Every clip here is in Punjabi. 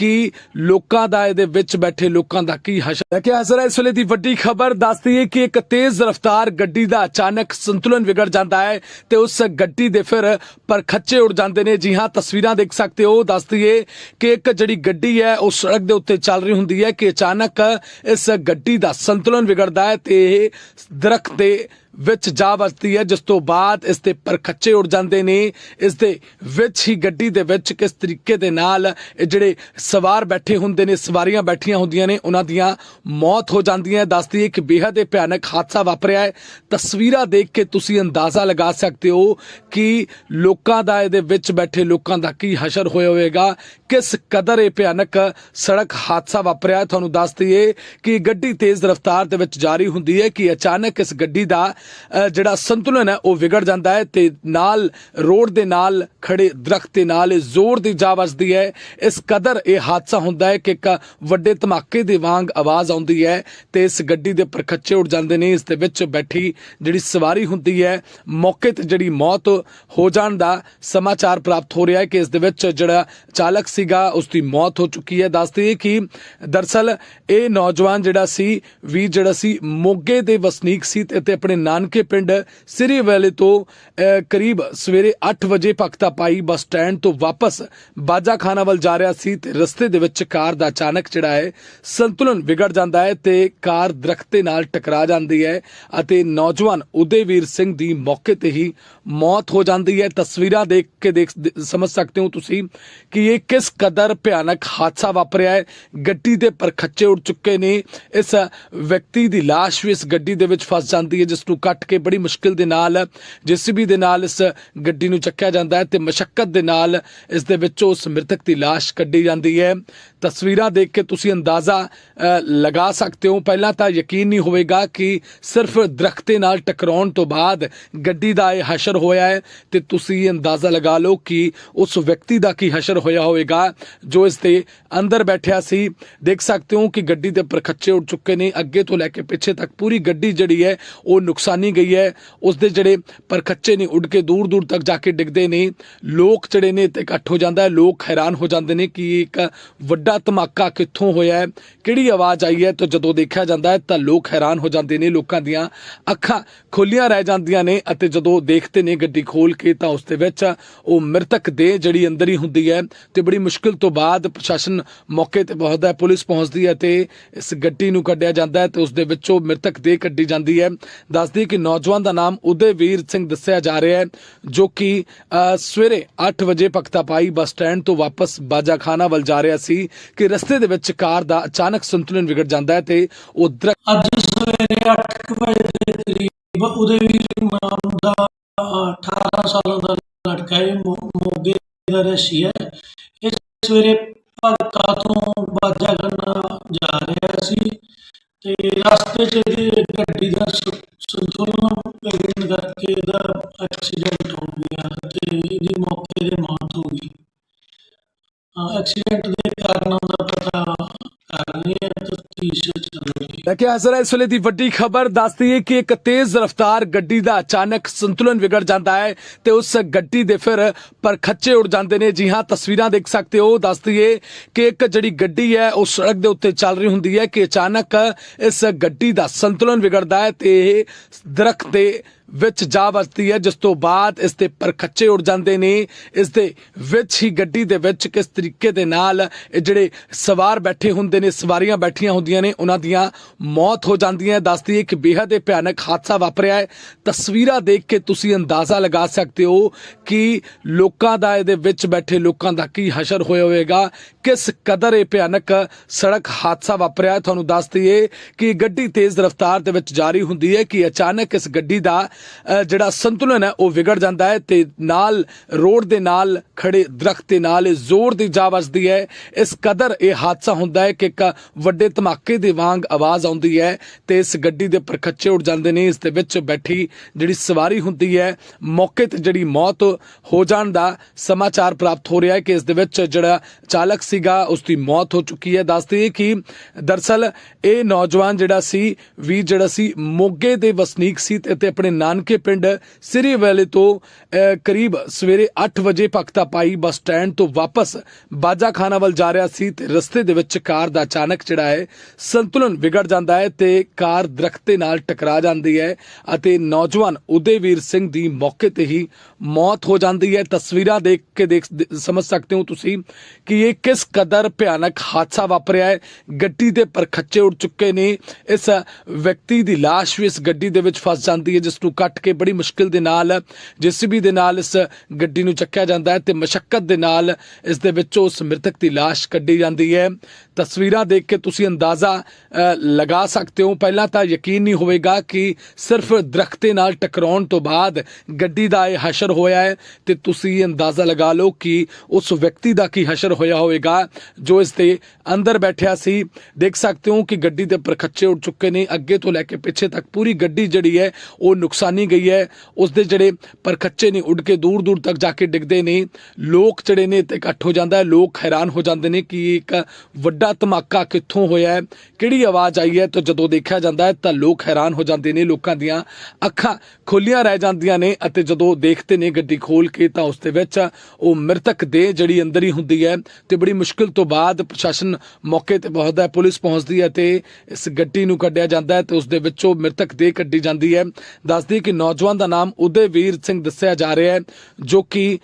ਕਿ ਲੋਕਾਂ ਦਾ ਇਹਦੇ ਵਿੱਚ ਬੈਠੇ ਲੋਕਾਂ ਦਾ ਕੀ ਹਸ਼ਰ ਕਿ ਹਜ਼ਰ ਇਸ ਵੇਲੇ ਦੀ ਵੱਡੀ ਖਬਰ ਦੱਸਦੀ ਹੈ ਕਿ ਇੱਕ ਤੇਜ਼ ਰਫ਼ਤਾਰ ਗੱਡੀ ਦਾ ਅਚਾਨਕ ਸੰਤੁਲਨ ਵਿਗੜ ਜਾਂਦਾ ਹੈ ਤੇ ਉਸ ਗੱਡੀ ਦੇ ਫਿਰ ਪਰ ਖੱਚੇ ਉੜ ਜਾਂਦੇ ਨੇ। ਜੀ ਹਾਂ, ਤਸਵੀਰਾਂ ਦੇਖ ਸਕਦੇ ਹੋ। ਦੱਸਦੀ ਹੈ ਕਿ ਇੱਕ ਜਿਹੜੀ ਗੱਡੀ ਹੈ, ਉਹ ਸੜਕ ਦੇ ਉੱਤੇ ਚੱਲ ਰਹੀ ਹੁੰਦੀ ਹੈ ਕਿ ਅਚਾਨਕ ਇਸ ਗੱਡੀ ਦਾ ਸੰਤੁਲਨ ਵਿਗੜਦਾ ਹੈ ਤੇ ਇਹ ਦਰਖਤ ਦੇ ਵਿੱਚ ਜਾ ਵੱਜਦੀ ਹੈ, ਜਿਸ ਤੋਂ ਬਾਅਦ ਇਸ ਦੇ ਪਰਖੱਚੇ ਉੜ ਜਾਂਦੇ ਨੇ। ਇਸ ਦੇ ਵਿੱਚ ਹੀ ਗੱਡੀ ਦੇ ਵਿੱਚ ਕਿਸ ਤਰੀਕੇ ਦੇ ਨਾਲ ਇਹ ਜਿਹੜੇ ਸਵਾਰ ਬੈਠੇ ਹੁੰਦੇ ਨੇ, ਸਵਾਰੀਆਂ ਬੈਠੀਆਂ ਹੁੰਦੀਆਂ ਨੇ, ਉਹਨਾਂ ਦੀਆਂ ਮੌਤ ਹੋ ਜਾਂਦੀਆਂ ਦੱਸਦੀ ਹੈ ਕਿ ਬੇहद ਹੀ ਭਿਆਨਕ ਹਾਦਸਾ ਵਾਪਰਿਆ ਹੈ। ਤਸਵੀਰਾਂ ਦੇਖ ਕੇ ਤੁਸੀਂ ਅੰਦਾਜ਼ਾ ਲਗਾ ਸਕਦੇ ਹੋ ਕਿ ਲੋਕਾਂ ਦਾ ਇਹਦੇ ਵਿੱਚ ਬੈਠੇ ਲੋਕਾਂ ਦਾ ਕੀ ਹਸ਼ਰ ਹੋਇਆ ਹੋਵੇਗਾ, ਕਿਸ ਕਦਰ ਇਹ ਭਿਆਨਕ ਸੜਕ ਹਾਦਸਾ ਵਾਪਰਿਆ ਤੁਹਾਨੂੰ ਦੱਸ ਦਈਏ ਕਿ ਗੱਡੀ ਤੇਜ਼ ਰਫ਼ਤਾਰ ਦੇ ਵਿੱਚ ਜਾਰੀ ਹੁੰਦੀ ਹੈ ਕਿ ਅਚਾਨਕ ਇਸ ਗੱਡੀ ਦਾ ਜਿਹੜਾ ਸੰਤੁਲਨ ਹੈ, ਉਹ ਵਿਗੜ ਜਾਂਦਾ ਹੈ ਤੇ ਨਾਲ ਰੋਡ ਦੇ ਨਾਲ ਖੜੇ ਦਰਖਤ ਦੇ ਨਾਲ ਜ਼ੋਰ ਦੀ ਜਾ ਵੱਜਦੀ ਹੈ। ਇਸ ਕਦਰ ਇਹ ਹਾਦਸਾ ਹੁੰਦਾ ਹੈ ਕਿ ਇੱਕ ਵੱਡੇ ਧਮਾਕੇ ਦੇ ਵਾਂਗ ਆਵਾਜ਼ ਆਉਂਦੀ ਹੈ ਤੇ ਇਸ ਗੱਡੀ ਦੇ ਪਰਖੱਚੇ ਉੱਡ ਜਾਂਦੇ ਨੇ। ਇਸ ਦੇ ਵਿੱਚ ਬੈਠੀ ਜਿਹੜੀ ਸਵਾਰੀ ਹੁੰਦੀ ਹੈ, ਮੌਕੇ ਤੇ ਜਿਹੜੀ ਮੌਤ ਹੋ ਜਾਣ ਦਾ ਸਮਾਚਾਰ ਪ੍ਰਾਪਤ ਹੋ ਰਿਹਾ ਹੈ ਕਿ ਇਸ ਦੇ ਵਿੱਚ ਜਿਹੜਾ ਚਾਲਕ ਸੀਗਾ, ਉਸ ਦੀ ਮੌਤ ਹੋ ਚੁੱਕੀ ਹੈ। ਦੱਸਦੇ ਹੈ ਕਿ ਦਰਸਲ ਇਹ ਨੌਜਵਾਨ ਜਿਹੜਾ ਸੀ, ਵੀ ਜਿਹੜਾ ਸੀ, ਮੋਗੇ ਦੇ ਵਸਨੀਕ ਸੀ ਤੇ ਆਪਣੇ ਨਾਨਕੇ ਪਿੰਡ ਸਿਰੀ ਵਾਲੇ ਤੋਂ ਕਰੀਬ ਸਵੇਰੇ 8 ਵਜੇ ਪਖਤਾ ਪਾਈ ਬੱਸ ਸਟੈਂਡ ਤੋਂ ਵਾਪਸ ਬਾਜਾ ਵੱਲ ਜਾ ਰਿਹਾ ਸੀ ਤੇ ਰਸਤੇ ਦੇ ਵਿੱਚ ਕਾਰ ਦਾ ਅਚਾਨਕ ਜਿਹੜਾ ਹੈ ਸੰਤੁਲਨ ਵਿਗੜ ਜਾਂਦਾ ਹੈ ਤੇ ਕਾਰ ਦਰਖਤ ਦੇ ਨਾਲ ਟਕਰਾ ਜਾਂਦੀ ਹੈ ਅਤੇ ਨੌਜਵਾਨ ਉਦੇਵੀਰ ਸਿੰਘ ਦੀ ਮੌਕੇ ਤੇ ਹੀ ਮੌਤ ਹੋ ਜਾਂਦੀ ਹੈ। ਤਸਵੀਰਾਂ ਦੇਖ ਕੇ ਦੇਖ ਸਮਝ ਸਕਦੇ ਹੋ ਤੁਸੀਂ ਕਿ ਇਹ ਕਿਸ ਕਦਰ ਭਿਆਨਕ ਹਾਦਸਾ ਵਾਪਰਿਆ ਹੈ। ਗੱਡੀ ਦੇ ਪਰਖੱਚੇ ਉੱਡ ਚੁੱਕੇ ਨੇ। ਇਸ ਵਿਅਕਤੀ ਦੀ ਲਾਸ਼ ਵੀ ਇਸ ਗੱਡੀ ਦੇ ਵਿੱਚ ਫਸ ਜਾਂਦੀ ਹੈ, ਜਿਸ ਨੂੰ ਕੱਟ ਕੇ ਬੜੀ ਮੁਸ਼ਕਿਲ ਦੇ ਨਾਲ, ਜੀਸੀਬੀ ਦੇ ਨਾਲ ਇਸ ਗੱਡੀ ਨੂੰ ਚੱਕਿਆ ਜਾਂਦਾ ਹੈ ਤੇ ਮਸ਼ਕਤ ਦੇ ਨਾਲ ਇਸ ਦੇ ਵਿੱਚੋਂ ਉਸ ਮ੍ਰਿਤਕ ਦੀ ਲਾਸ਼ ਕੱਢੀ ਜਾਂਦੀ ਹੈ। ਤਸਵੀਰਾਂ ਦੇਖ ਕੇ ਤੁਸੀਂ ਅੰਦਾਜ਼ਾ ਲਗਾ ਸਕਦੇ ਹੋ। ਪਹਿਲਾਂ ਤਾਂ ਯਕੀਨ ਨਹੀਂ ਹੋਵੇਗਾ ਕਿ ਸਿਰਫ ਦਰਖਤ ਦੇ ਨਾਲ ਟਕਰਾਉਣ ਤੋਂ ਬਾਅਦ ਗੱਡੀ ਦਾ ਇਹ ਹਸ਼ਰ ਹੋਇਆ ਹੈ ਤੇ ਤੁਸੀਂ ਅੰਦਾਜ਼ਾ ਲਗਾ ਲਓ ਕਿ ਉਸ ਵਿਅਕਤੀ ਦਾ ਕੀ ਹਸ਼ਰ ਹੋਇਆ ਹੋਵੇਗਾ, ਜੋ ਇਸ ਦੇ ਅੰਦਰ ਬੈਠਿਆ ਸੀ। ਦੇਖ ਸਕਦੇ ਹੋ ਕਿ ਗੱਡੀ ਦੇ ਪਰਖੱਚੇ ਉੱਡ ਚੁੱਕੇ ਨੇ। ਅੱਗੇ ਤੋਂ ਲੈ ਕੇ ਪਿੱਛੇ ਤੱਕ ਪੂਰੀ ਗੱਡੀ ਜਿਹੜੀ ਹੈ ਉਹ ਨੁਕਸਾਨ ਗਈ ਹੈ। ਉਸ ਦੇ ਜਿਹੜੇ ਪਰਖੱਚੇ ਨੇ, ਉੱਡ ਕੇ ਦੂਰ ਦੂਰ ਤੱਕ ਜਾ ਕੇ ਡਿੱਗਦੇ ਨੇ। ਲੋਕ ਜਿਹੜੇ ਨੇ ਤੇ ਇਕੱਠ ਹੋ ਜਾਂਦਾ ਹੈ। ਲੋਕ ਹੈਰਾਨ ਹੋ ਜਾਂਦੇ ਨੇ ਕਿ ਇੱਕ ਵੱਡਾ ਧਮਾਕਾ ਕਿੱਥੋਂ ਹੋਇਆ ਹੈ, ਕਿਹੜੀ ਆਵਾਜ਼ ਆਈ ਹੈ। ਤਾਂ ਜਦੋਂ ਦੇਖਿਆ ਜਾਂਦਾ ਹੈ, ਤਾਂ ਲੋਕ ਹੈਰਾਨ ਹੋ ਜਾਂਦੇ ਨੇ। ਲੋਕਾਂ ਦੀਆਂ ਅੱਖਾਂ ਖੋਲੀਆਂ ਰਹਿ ਜਾਂਦੀਆਂ ਨੇ ਅਤੇ ਜਦੋਂ ਦੇਖਦੇ ਨੇ ਗੱਡੀ ਖੋਲ ਕੇ, ਤਾਂ ਉਸ ਦੇ ਵਿੱਚ ਉਹ ਮ੍ਰਿਤਕ ਦੇ ਜਿਹੜੀ ਅੰਦਰ ਹੀ ਹੁੰਦੀ ਹੈ ਤੇ ਬੜੀ ਮੁਸ਼ਕਿਲ ਤੋਂ ਬਾਅਦ ਪ੍ਰਸ਼ਾਸਨ ਮੌਕੇ ਤੇ ਪਹੁੰਚਦਾ ਹੈ, ਪੁਲਿਸ ਪਹੁੰਚਦੀ ਹੈ ਤੇ ਇਸ ਗੱਡੀ ਨੂੰ ਕੱਢਿਆ ਜਾਂਦਾ ਹੈ ਤੇ ਉਸ ਦੇ ਵਿੱਚੋਂ ਮ੍ਰਿਤਕ ਦੇ ਕੱਢੀ ਜਾਂਦੀ ਹੈ। ਦੱਸਦੀ ਹੈ ਕਿ ਨੌਜਵਾਨ ਦਾ ਨਾਮ ਉਦੇਵੀਰ ਸਿੰਘ ਦੱਸਿਆ ਜਾ ਰਿਹਾ ਹੈ, ਜੋ ਕਿ ਸਵੇਰੇ 8 ਵਜੇ ਪਖਤਾ ਬੱਸ ਸਟੈਂਡ ਤੋਂ ਵਾਪਸ ਬਾਜਾਖਾਨਾ ਵੱਲ ਜਾ ਰਿਹਾ ਸੀ ਕਿ ਰਸਤੇ ਦੇ ਵਿੱਚ ਕਾਰ ਦਾ ਅਚਾਨਕ ਸੰਤੁਲਨ ਵਿਗੜ ਜਾਂਦਾ ਹੈ ਤੇ ਉਹ ਅੱਜ ਸਵੇਰੇ 8 ਵਜੇ ਦੇ ਕਰੀਬ ਉਦੇਵੀਰ ਨਾਮ ਦਾ 18 ਸਾਲਾਂ ਦਾ ਲੜਕਾ ਹੈ ਮੋਗੇ ਦਾ ਰਹਿਸੀ ਹੈ। ਇਹ ਸਵੇਰੇ ਭਗਤਾ ਤੋਂ ਬਾਜਾ ਕਰਨਾ ਜਾ ਰਿਹਾ ਸੀ। ਤੇ ਰਸਤੇ 'ਚ ਇਹਦੀ ਗੱਡੀ ਦਾ ਸ- ਸੰਤੁਲਨ ਵਿਗੜਨ ਕਰਕੇ ਇਹਦਾ ਐਕਸੀਡੈਂਟ ਹੋ ਗਿਆ ਤੇ ਇਹਦੀ ਮੌਕੇ ਤੇ ਮੌਤ ਹੋ ਗਈ। ਐਕਸੀਡੈਂਟ ਦੇ ਕਾਰਨਾਂ ਦਾ ਪਤਾ ਕਰ ਰਹੇ ਹਾਂ ਤਫਤੀਸ਼ ਚੱਲ ਰਹੀ ਇਸ ਵੇਲੇ ਦੀ ਵੱਡੀ ਖਬਰ। ਦੱਸਦੀ ਹੈ ਕਿ ਇੱਕ ਤੇਜ਼ ਰਫ਼ਤਾਰ ਗੱਡੀ ਦਾ ਅਚਾਨਕ ਸੰਤੁਲਨ ਵਿਗੜ ਜਾਂਦਾ ਹੈ ਤੇ ਉਸ ਗੱਡੀ ਦੇ ਫਿਰ ਪਰ ਖੱਚੇ ਉੜ ਜਾਂਦੇ ਨੇ। ਜੀ ਹਾਂ, ਤਸਵੀਰਾਂ ਦੇਖ ਸਕਦੇ ਹੋ। ਦੱਸਦੀ ਹੈ ਕਿ ਇੱਕ ਜਿਹੜੀ ਗੱਡੀ ਹੈ, ਉਹ ਸੜਕ ਦੇ ਉੱਤੇ ਚੱਲ ਰਹੀ ਹੁੰਦੀ ਹੈ ਕਿ ਅਚਾਨਕ ਇਸ ਗੱਡੀ ਦਾ ਸੰਤੁਲਨ ਵਿਗੜਦਾ ਹੈ ਤੇ ਇਹ ਦਰਖਤ ਦੇ ਵਿੱਚ ਜਾ ਵੱਜਦੀ ਹੈ, ਜਿਸ ਤੋਂ ਬਾਅਦ ਇਸ ਦੇ ਪਰਖੱਚੇ ਉੜ ਜਾਂਦੇ ਨੇ। ਇਸ ਦੇ ਵਿੱਚ ਹੀ ਗੱਡੀ ਦੇ ਵਿੱਚ ਕਿਸ ਤਰੀਕੇ ਦੇ ਨਾਲ ਇਹ ਜਿਹੜੇ ਸਵਾਰ ਬੈਠੇ ਹੁੰਦੇ ਨੇ, ਸਵਾਰੀਆਂ ਬੈਠੀਆਂ ਹੁੰਦੀਆਂ ਨੇ, ਉਹਨਾਂ ਦੀਆਂ ਮੌਤ ਹੋ ਜਾਂਦੀਆਂ ਦੱਸਦੀ ਇੱਕ ਕਿ ਬੇहद ਹੀ ਭਿਆਨਕ ਹਾਦਸਾ ਵਾਪਰਿਆ ਹੈ। ਤਸਵੀਰਾਂ ਦੇਖ ਕੇ ਤੁਸੀਂ ਅੰਦਾਜ਼ਾ ਲਗਾ ਸਕਦੇ ਹੋ ਕਿ ਲੋਕਾਂ ਦਾ ਇਹਦੇ ਵਿੱਚ ਬੈਠੇ ਲੋਕਾਂ ਦਾ ਕੀ ਹਸ਼ਰ ਹੋਇਆ ਹੋਵੇਗਾ ਕਿਸ ਕਦਰ ਇਹ ਭਿਆਨਕ ਸੜਕ ਹਾਦਸਾ ਵਾਪਰਿਆ? ਤੁਹਾਨੂੰ ਦੱਸ ਦਈਏ ਕਿ ਗੱਡੀ ਤੇਜ਼ ਰਫ਼ਤਾਰ ਦੇ ਵਿੱਚ ਜਾਰੀ ਹੁੰਦੀ ਹੈ ਕਿ ਅਚਾਨਕ ਇਸ ਗੱਡੀ ਦਾ ਜਿਹੜਾ ਸੰਤੁਲਨ ਹੈ, ਉਹ ਵਿਗੜ ਜਾਂਦਾ ਹੈ ਤੇ ਨਾਲ ਰੋਡ ਦੇ ਨਾਲ ਖੜੇ ਦਰਖਤ ਦੇ ਨਾਲ ਇਹ ਜ਼ੋਰ ਦੀ ਜਾ ਵੱਜਦੀ ਹੈ। ਇਸ ਕਦਰ ਇਹ ਹਾਦਸਾ ਹੁੰਦਾ ਹੈ ਕਿ ਇੱਕ ਵੱਡੇ ਧਮਾਕੇ ਦੇ ਵਾਂਗ ਆਵਾਜ਼ ਆਉਂਦੀ ਹੈ ਤੇ ਇਸ ਗੱਡੀ ਦੇ ਪਰਖੱਚੇ ਉੱਡ ਜਾਂਦੇ ਨੇ। ਇਸ ਦੇ ਵਿੱਚ ਬੈਠੀ ਜਿਹੜੀ ਸਵਾਰੀ ਹੁੰਦੀ ਹੈ, ਮੌਕੇ ਤੇ ਜਿਹੜੀ ਮੌਤ ਹੋ ਜਾਣ ਦਾ ਸਮਾਚਾਰ ਪ੍ਰਾਪਤ ਹੋ ਰਿਹਾ ਹੈ ਕਿ ਇਸ ਦੇ ਵਿੱਚ ਜਿਹੜਾ ਚਾਲਕ ਸੀਗਾ ਉਸ ਦੀ ਮੌਤ ਹੋ ਚੁੱਕੀ ਹੈ। ਦੱਸ ਦਈਏ ਕਿ ਦਰਸਲ ਇਹ ਨੌਜਵਾਨ ਜਿਹੜਾ ਸੀ ਵੀ ਜਿਹੜਾ ਸੀ ਮੋਗੇ ਦੇ ਵਸਨੀਕ ਸੀ ਤੇ ਆਪਣੇ ਨਾਨਕੇ ਪਿੰਡ ਸਿਰੀ ਵੈਲੇ ਤੋਂ ਅਹ, ਕਰੀਬ ਸਵੇਰੇ 8 ਵਜੇ ਭਗਤਾ ਪਾਈ ਬੱਸ ਸਟੈਂਡ ਤੋਂ ਵਾਪਸ ਬਾਜਾ ਖਾਨਾ ਵੱਲ ਜਾ ਰਿਹਾ ਸੀ ਤੇ ਰਸਤੇ ਦੇ ਵਿੱਚ ਕਾਰ ਦਾ ਅਚਾਨਕ ਜਿਹੜਾ ਹੈ ਸੰਤੁਲਨ ਵਿਗੜ ਜਾਂਦਾ ਹੈ ਤੇ ਕਾਰ ਦਰਖਤ ਦੇ ਨਾਲ ਟਕਰਾ ਜਾਂਦੀ ਹੈ ਅਤੇ ਨੌਜਵਾਨ ਉਦੇਵੀਰ ਸਿੰਘ ਦੀ ਮੌਕੇ ਤੇ ਹੀ ਮੌਤ ਹੋ ਜਾਂਦੀ ਹੈ। ਤਸਵੀਰਾਂ ਦੇਖ ਕੇ ਦੇਖ ਸਮਝ ਸਕਦੇ ਹੋ ਤੁਸੀਂ ਕਿ ਇਹ ਕਿਸ ਕਦਰ ਭਿਆਨਕ ਹਾਦਸਾ ਵਾਪਰਿਆ ਹੈ। ਗੱਡੀ ਦੇ ਪਰਖੱਚੇ ਉੱਡ ਚੁੱਕੇ ਨੇ। ਇਸ ਵਿਅਕਤੀ ਦੀ ਲਾਸ਼ ਵੀ ਇਸ ਗੱਡੀ ਦੇ ਵਿੱਚ ਫਸ ਜਾਂਦੀ ਹੈ, ਜਿਸ ਨੂੰ ਕੱਟ ਕੇ ਬੜੀ ਮੁਸ਼ਕਿਲ ਦੇ ਨਾਲ, ਜੀਸੀਬੀ ਦੇ ਨਾਲ ਇਸ ਗੱਡੀ ਨੂੰ ਚੱਕਿਆ ਜਾਂਦਾ ਹੈ ਤੇ ਮਸ਼ੱਕਤ ਦੇ ਨਾਲ ਇਸ ਦੇ ਵਿੱਚੋਂ ਉਸ ਮ੍ਰਿਤਕ ਦੀ ਲਾਸ਼ ਕੱਢੀ ਜਾਂਦੀ ਹੈ। ਤਸਵੀਰਾਂ ਦੇਖ ਕੇ ਤੁਸੀਂ ਅੰਦਾਜ਼ਾ ਲਗਾ ਸਕਦੇ ਹੋ। ਪਹਿਲਾਂ ਤਾਂ ਯਕੀਨ ਨਹੀਂ ਹੋਵੇਗਾ ਕਿ ਸਿਰਫ ਦਰਖਤ ਦੇ ਨਾਲ ਟਕਰਾਉਣ ਤੋਂ ਬਾਅਦ ਗੱਡੀ ਦਾ ਇਹ ਹਸ਼ਰ ਹੋਇਆ ਹੈ ਤੇ ਤੁਸੀਂ ਅੰਦਾਜ਼ਾ ਲਗਾ ਲਓ ਕਿ ਉਸ ਵਿਅਕਤੀ ਦਾ ਕੀ ਹਸ਼ਰ ਹੋਇਆ ਹੋਵੇਗਾ, ਜੋ ਇਸ ਦੇ ਅੰਦਰ ਬੈਠਿਆ ਸੀ। ਦੇਖ ਸਕਦੇ ਹੋ ਕਿ ਗੱਡੀ ਦੇ ਪਰਖੱਚੇ ਉੱਡ ਚੁੱਕੇ ਨੇ। ਅੱਗੇ ਤੋਂ ਲੈ ਕੇ ਪਿੱਛੇ ਤੱਕ ਪੂਰੀ ਗੱਡੀ ਜਿਹੜੀ ਹੈ, ਉਹ ਨੁਕਸਾਨੀ ਗਈ ਹੈ। ਉਸ ਦੇ ਜਿਹੜੇ ਪਰਖੱਚੇ ਨੇ, ਉੱਡ ਕੇ ਦੂਰ ਦੂਰ ਤੱਕ ਜਾ ਕੇ ਡਿੱਗਦੇ ਨੇ। ਲੋਕ ਜਿਹੜੇ ਨੇ ਤੇ ਇਕੱਠ ਹੋ ਜਾਂਦਾ ਹੈ। ਲੋਕ ਹੈਰਾਨ ਹੋ ਜਾਂਦੇ ਨੇ ਕਿ ਇੱਕ ਵੱਡਾ ਧਮਾਕਾ ਕਿੱਥੋਂ ਹੋਇਆ ਹੈ? ਕਿਹੜੀ ਆਵਾਜ਼ ਆਈ ਹੈ? ਤਾਂ ਜਦੋਂ ਦੇਖਿਆ ਜਾਂਦਾ ਹੈ ਤਾਂ ਲੋਕ ਹੈਰਾਨ ਹੋ ਜਾਂਦੇ ਨੇ ਲੋਕਾਂ ਦੀਆਂ ਅੱਖਾਂ। ਖੁੱਲੀਆਂ ਰਹਿ ਜਾਂਦੀਆਂ ਨੇ ਅਤੇ ਜਦੋਂ ਦੇਖਦੇ ਨੇ ਗੱਡੀ ਖੋਲ ਕੇ ਤਾਂ ਉਸ ਦੇ ਵਿੱਚ ਉਹ ਮ੍ਰਿਤਕ ਦੇ ਜਿਹੜੀ ਅੰਦਰ ਹੀ ਹੁੰਦੀ ਹੈ ਤੇ ਬੜੀ ਮੁਸ਼ਕਿਲ ਤੋਂ ਬਾਅਦ ਪ੍ਰਸ਼ਾਸਨ ਮੌਕੇ ਤੇ ਪਹੁੰਚਦਾ ਹੈ, ਪੁਲਿਸ ਪਹੁੰਚਦੀ ਹੈ ਤੇ ਇਸ ਗੱਡੀ ਨੂੰ ਕੱਢਿਆ ਜਾਂਦਾ ਹੈ ਤੇ ਉਸ ਦੇ ਵਿੱਚੋਂ ਮ੍ਰਿਤਕ ਦੇ ਕੱਢੀ ਜਾਂਦੀ ਹੈ। ਦੱਸਦੀ ਕਿ ਨੌਜਵਾਨ ਦਾ ਨਾਮ ਉਦੇਵੀਰ ਸਿੰਘ ਦੱਸਿਆ ਜਾ ਰਿਹਾ ਹੈ, ਜੋ ਕਿ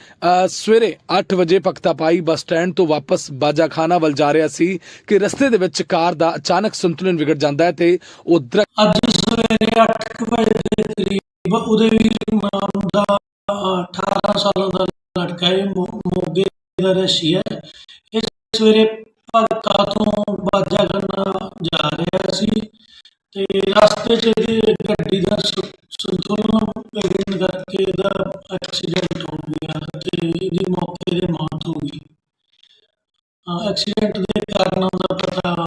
ਸਵੇਰੇ 8 ਵਜੇ ਭਗਤਾ ਪਾਈ ਬੱਸ ਸਟੈਂਡ ਤੋਂ ਵਾਪਸ ਬਾਜਾਖਾਨਾ ਵੱਲ ਜਾ ਰਿਹਾ ਸੀ ਕਿ ਰਸਤੇ ਦੇ ਵਿੱਚ ਕਾਰ ਦਾ ਅਚਾਨਕ ਸੰਤੁਲਨ ਵਿਗੜ ਜਾਂਦਾ ਹੈ ਤੇ ਉਹ ਦਰਖਤ ਅੱਜ ਸਵੇਰੇ 8 ਵਜੇ ਦੇ ਕਰੀਬ ਉਦੇਵੀਰ ਨਾਮ ਦਾ 18 ਸਾਲਾਂ ਦਾ ਲੜਕਾ ਹੈ ਮੋਗੇ ਦਾ ਰਹਿਸੀ ਹੈ। ਇਹ ਸਵੇਰੇ ਭਗਤਾ ਤੋਂ ਬਾਜਾ ਕਰਨਾ ਜਾ ਰਿਹਾ ਸੀ ਤੇ ਰਸਤੇ 'ਚ ਇਹਦੀ ਗੱਡੀ ਦਾ ਸ- ਸੰਤੁਲਨ ਵਿਗੜਨ ਕਰਕੇ ਇਹਦਾ ਐਕਸੀਡੈਂਟ ਹੋ ਗਿਆ ਤੇ ਇਹਦੀ ਮੌਕੇ ਤੇ ਮੌਤ ਹੋ ਗਈ। ਐਕਸੀਡੈਂਟ ਦੇ ਕਾਰਨਾਂ ਦਾ ਪਤਾ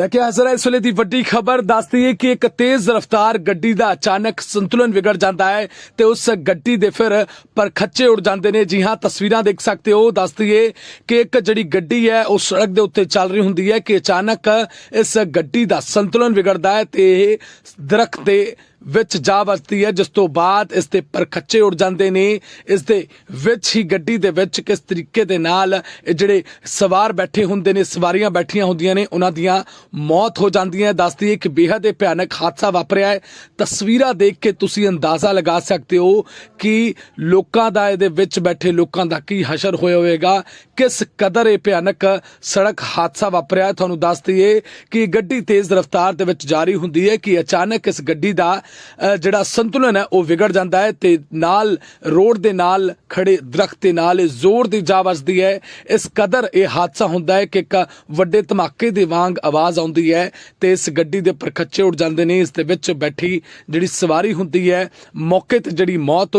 ਕਰ ਹਜ਼ਰਾ ਇਸ ਵੇਲੇ ਦੀ ਵੱਡੀ ਖਬਰ ਦੱਸਦੀ ਹੈ ਕਿ ਇੱਕ ਤੇਜ਼ ਰਫ਼ਤਾਰ ਗੱਡੀ ਦਾ ਅਚਾਨਕ ਸੰਤੁਲਨ ਵਿਗੜ ਜਾਂਦਾ ਹੈ ਤੇ ਉਸ ਗੱਡੀ ਦੇ ਫਿਰ ਪਰਖੱਚੇ ਉੱਡ ਜਾਂਦੇ ਨੇ ਜੀ ਹਾਂ ਤਸਵੀਰਾਂ ਦੇਖ ਸਕਦੇ ਹੋ ਦੱਸਦੀ ਹੈ ਕਿ ਇੱਕ ਜਿਹੜੀ ਗੱਡੀ ਹੈ ਉਹ ਸੜਕ ਦੇ ਉੱਤੇ ਚੱਲ ਰਹੀ ਹੁੰਦੀ ਹੈ ਕਿ ਅਚਾਨਕ ਇਸ ਗੱਡੀ ਦਾ ਸੰਤੁਲਨ ਵਿਗੜਦਾ ਹੈ ਤੇ ਇਹ ਦਰਖਤ ਦੇ ਵਿੱਚ ਜਾ ਵਸਦੀ ਹੈ ਜਿਸ ਤੋਂ ਬਾਅਦ ਇਸ ਦੇ ਪਰਖੱਚੇ ਉੱਡ ਜਾਂਦੇ ਨੇ ਇਸ ਦੇ ਵਿੱਚ ਹੀ ਗੱਡੀ ਦੇ ਵਿੱਚ ਕਿਸ ਤਰੀਕੇ ਦੇ ਨਾਲ ਇਹ ਜਿਹੜੇ ਸਵਾਰ ਬੈਠੇ ਹੁੰਦੇ ਨੇ ਸਵਾਰੀਆਂ ਬੈਠੀਆਂ ਹੁੰਦੀਆਂ ਨੇ, ਉਹਨਾਂ ਦੀਆਂ ਮੌਤ ਹੋ ਜਾਂਦੀ ਹੈ। ਦੱਸਦੀ ਹੈ ਕਿ ਬੇहद ਹੀ ਭਿਆਨਕ ਹਾਦਸਾ ਵਾਪਰਿਆ ਹੈ। ਤਸਵੀਰਾਂ ਦੇਖ ਕੇ ਤੁਸੀਂ ਅੰਦਾਜ਼ਾ ਲਗਾ ਸਕਦੇ ਹੋ ਕਿ ਲੋਕਾਂ ਦਾ ਇਹਦੇ ਵਿੱਚ ਬੈਠੇ ਲੋਕਾਂ ਦਾ ਕੀ ਹਸ਼ਰ ਹੋਇਆ ਹੋਵੇਗਾ, ਕਿਸ ਕਦਰ ਇਹ ਭਿਆਨਕ ਸੜਕ ਹਾਦਸਾ ਵਾਪਰਿਆ ਤੁਹਾਨੂੰ ਦੱਸ ਦਈਏ ਕਿ ਗੱਡੀ ਤੇਜ਼ ਰਫ਼ਤਾਰ ਦੇ ਵਿੱਚ ਜਾਰੀ ਹੁੰਦੀ ਹੈ ਕਿ ਅਚਾਨਕ ਇਸ ਗੱਡੀ ਦਾ ਜਿਹੜਾ ਸੰਤੁਲਨ ਹੈ, ਉਹ ਵਿਗੜ ਜਾਂਦਾ ਹੈ ਤੇ ਨਾਲ ਰੋਡ ਦੇ ਨਾਲ ਖੜੇ ਦਰਖਤ ਦੇ ਨਾਲ ਇਹ ਜ਼ੋਰ ਦੀ ਜਾ ਵੱਜਦੀ ਹੈ। ਇਸ ਕਦਰ ਇਹ ਹਾਦਸਾ ਹੁੰਦਾ ਹੈ ਕਿ ਇੱਕ ਵੱਡੇ ਧਮਾਕੇ ਦੇ ਵਾਂਗ ਆਵਾਜ਼ ਆਉਂਦੀ ਹੈ ਤੇ ਇਸ ਗੱਡੀ ਦੇ ਪਰਖੱਚੇ ਉੱਡ ਜਾਂਦੇ ਨੇ, ਇਸ ਦੇ ਵਿੱਚ ਬੈਠੀ ਜਿਹੜੀ ਸਵਾਰੀ ਹੁੰਦੀ ਹੈ, ਮੌਕੇ ਤੇ ਜਿਹੜੀ ਮੌਤ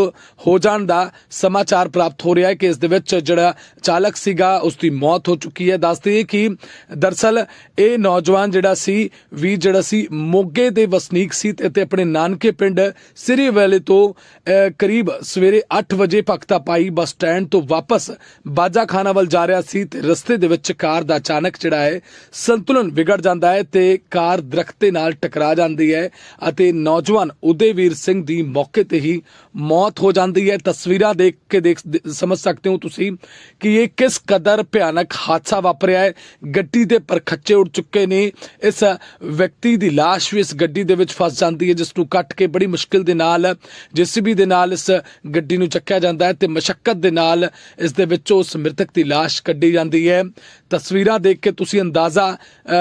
ਹੋ ਜਾਣ ਦਾ ਸਮਾਚਾਰ ਪ੍ਰਾਪਤ ਹੋ ਰਿਹਾ ਹੈ ਕਿ ਇਸ ਦੇ ਵਿੱਚ ਜਿਹੜਾ ਚਾਲਕ ਸੀਗਾ, ਉਸ ਦੀ ਮੌਤ ਹੋ ਚੁੱਕੀ ਹੈ। ਦੱਸਦੀ ਹੈ ਕਿ ਦਰਸਲ ਇਹ ਨੌਜਵਾਨ ਜਿਹੜਾ ਸੀ, ਵੀ ਜਿਹੜਾ ਸੀ ਮੋਗੇ ਦੇ ਵਸਨੀਕ ਸੀ ਤੇ ਆਪਣੇ ਨਾਨਕੇ ਪਿੰਡ ਸਿਰੀ ਵੈਲੇ ਤੋਂ ਕਰੀਬ ਸਵੇਰੇ 8 ਵਜੇ ਭਗਤਾ ਪਾਈ ਬੱਸ ਸਟੈਂਡ ਤੋਂ ਵਾਪਸ ਬਾਜਾ ਖਾਨਾ ਵੱਲ ਜਾ ਰਿਹਾ ਸੀ ਤੇ ਰਸਤੇ ਦੇ ਵਿੱਚ ਕਾਰ ਦਾ ਅਚਾਨਕ ਜਿਹੜਾ ਹੈ ਸੰਤੁਲਨ ਵਿਗੜ ਜਾਂਦਾ ਹੈ ਤੇ ਕਾਰ ਦਰਖਤ ਦੇ ਨਾਲ ਟਕਰਾ ਜਾਂਦੀ ਹੈ ਅਤੇ ਨੌਜਵਾਨ ਉਦੇਵੀਰ ਸਿੰਘ ਦੀ ਮੌਕੇ ਤੇ ਹੀ ਮੌਤ ਹੋ ਜਾਂਦੀ ਹੈ। ਤਸਵੀਰਾਂ ਦੇਖ ਕੇ ਦੇਖ ਸਮਝ ਸਕਦੇ ਹੋ ਤੁਸੀਂ ਕਿ ਇਹ ਕਿਸ ਕਦਰ ਭਿਆਨਕ ਹਾਦਸਾ ਵਾਪਰਿਆ ਹੈ। ਗੱਡੀ ਦੇ ਪਰਖੱਚੇ ਉੱਡ ਚੁੱਕੇ ਨੇ। ਇਸ ਵਿਅਕਤੀ ਦੀ ਲਾਸ਼ ਵੀ ਇਸ ਗੱਡੀ ਦੇ ਵਿੱਚ ਫਸ ਜਾਂਦੀ ਹੈ, ਜਿਸ ਨੂੰ ਕੱਟ ਕੇ ਬੜੀ ਮੁਸ਼ਕਿਲ ਦੇ ਨਾਲ, ਜੀਸੀਬੀ ਦੇ ਨਾਲ ਇਸ ਗੱਡੀ ਨੂੰ ਚੱਕਿਆ ਜਾਂਦਾ ਹੈ ਤੇ ਮਸ਼ੱਕਤ ਦੇ ਨਾਲ ਇਸ ਦੇ ਵਿੱਚੋਂ ਉਸ ਮ੍ਰਿਤਕ ਦੀ ਲਾਸ਼ ਕੱਢੀ ਜਾਂਦੀ ਹੈ। ਤਸਵੀਰਾਂ ਦੇਖ ਕੇ ਤੁਸੀਂ ਅੰਦਾਜ਼ਾ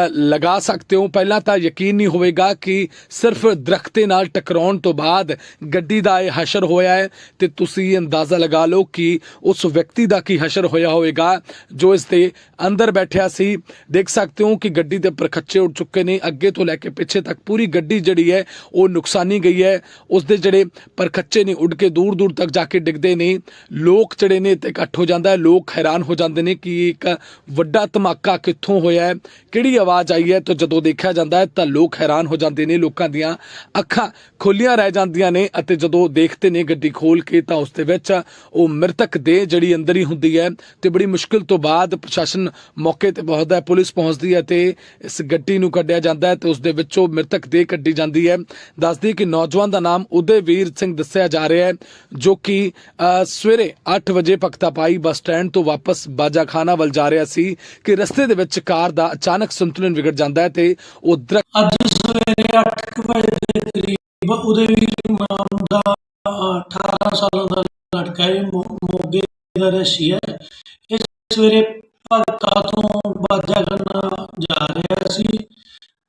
ਲਗਾ ਸਕਦੇ ਹੋ। ਪਹਿਲਾਂ ਤਾਂ ਯਕੀਨ ਨਹੀਂ ਹੋਵੇਗਾ ਕਿ ਸਿਰਫ ਦਰਖਤ ਦੇ ਨਾਲ ਟਕਰਾਉਣ ਤੋਂ ਬਾਅਦ ਗੱਡੀ ਦਾ ਇਹ ਹਸ਼ਰ ਹੋਇਆ ਹੈ ਤੇ ਤੁਸੀਂ ਅੰਦਾਜ਼ਾ ਲਗਾ ਲਓ ਕਿ ਉਸ ਵਿਅਕਤੀ ਦਾ ਕੀ ਹਸ਼ਰ ਹੋਇਆ ਹੋਵੇਗਾ, ਜੋ ਇਸ ਦੇ ਅੰਦਰ ਬੈਠਿਆ ਸੀ। ਦੇਖ ਸਕਦੇ ਹੋ ਕਿ ਗੱਡੀ ਦੇ ਪਰਖੱਚੇ ਉੱਡ ਚੁੱਕੇ ਨੇ। ਅੱਗੇ ਤੋਂ ਲੈ ਕੇ ਪਿੱਛੇ ਤੱਕ ਪੂਰੀ ਗੱਡੀ ਜਿਹੜੀ ਹੈ, ਉਹ ਨੁਕਸਾਨੀ ਗਈ ਹੈ। ਉਸ ਦੇ ਜਿਹੜੇ ਪਰਖੱਚੇ ਨੇ, ਉੱਡ ਕੇ ਦੂਰ ਦੂਰ ਤੱਕ ਜਾ ਕੇ ਡਿੱਗਦੇ ਨੇ। ਲੋਕ ਜਿਹੜੇ ਨੇ ਤੇ ਇਕੱਠ ਹੋ ਜਾਂਦਾ ਹੈ। ਲੋਕ ਹੈਰਾਨ ਹੋ ਜਾਂਦੇ ਨੇ ਕਿ ਇੱਕ ਵੱਡਾ ਧਮਾਕਾ ਕਿੱਥੋਂ ਹੋਇਆ ਹੈ, ਕਿਹੜੀ ਆਵਾਜ਼ ਆਈ ਹੈ। ਤਾਂ ਜਦੋਂ ਦੇਖਿਆ ਜਾਂਦਾ ਹੈ, ਤਾਂ ਲੋਕ ਹੈਰਾਨ ਹੋ ਜਾਂਦੇ ਨੇ। ਲੋਕਾਂ ਦੀਆਂ ਅੱਖਾਂ ਖੁੱਲੀਆਂ ਰਹਿ ਜਾਂਦੀਆਂ ਨੇ ਅਤੇ ਜਦੋਂ ਦੇਖਦੇ ਨੇ ਗੱਡੀ ਖੋਲ ਕੇ ਤਾਂ ਉਸ ਦੇ ਵਿੱਚ ਉਹ ਮ੍ਰਿਤਕ ਦੇ ਜਿਹੜੀ ਅੰਦਰ ਹੀ ਹੁੰਦੀ ਹੈ ਤੇ ਬੜੀ ਮੁਸ਼ਕਿਲ ਤੋਂ ਬਾਅਦ ਪ੍ਰਸ਼ਾਸਨ ਮੌਕੇ ਤੇ ਪਹੁੰਚਦਾ ਹੈ, ਪੁਲਿਸ ਪਹੁੰਚਦੀ ਹੈ ਤੇ ਇਸ ਗੱਡੀ ਨੂੰ ਕੱਢਿਆ ਜਾਂਦਾ ਹੈ ਤੇ ਉਸ ਦੇ ਵਿੱਚੋਂ ਮ੍ਰਿਤਕ ਦੇ ਕੱਢੀ ਜਾਂਦੀ ਹੈ। ਦੱਸਦੀ ਕਿ ਨੌਜਵਾਨ ਦਾ ਨਾਮ ਉਦੇਵੀਰ ਸਿੰਘ ਦੱਸਿਆ ਜਾ ਰਿਹਾ ਹੈ, ਜੋ ਕਿ ਸਵੇਰੇ 8 ਵਜੇ ਪਖਤਾ ਪਾਈ ਬੱਸ ਸਟੈਂਡ ਤੋਂ ਵਾਪਸ ਬਾਜਾਖਾਨਾ ਵੱਲ ਜਾ ਰਿਹਾ ਸੀ ਕਿ ਰਸਤੇ ਦੇ ਵਿੱਚ ਕਾਰ ਦਾ ਅਚਾਨਕ ਸੰਤੁਲਨ ਵਿਗੜ ਜਾਂਦਾ ਹੈ ਤੇ ਉਹ ਦਰਖਤ ਅੱਜ ਸਵੇਰੇ 8 ਵਜੇ ਦੇ ਕਰੀਬ ਉਦੇਵੀਰ ਨਾਮ ਦਾ 18 ਸਾਲਾਂ ਦਾ ਲੜਕਾ ਹੈ ਮੋਗੇ ਦਾ ਰਹਿਸੀ ਹੈ। ਇਹ ਸਵੇਰੇ ਭਗਤਾ ਤੋਂ ਬਾਜਾ ਕਰਨਾ ਜਾ ਰਿਹਾ ਸੀ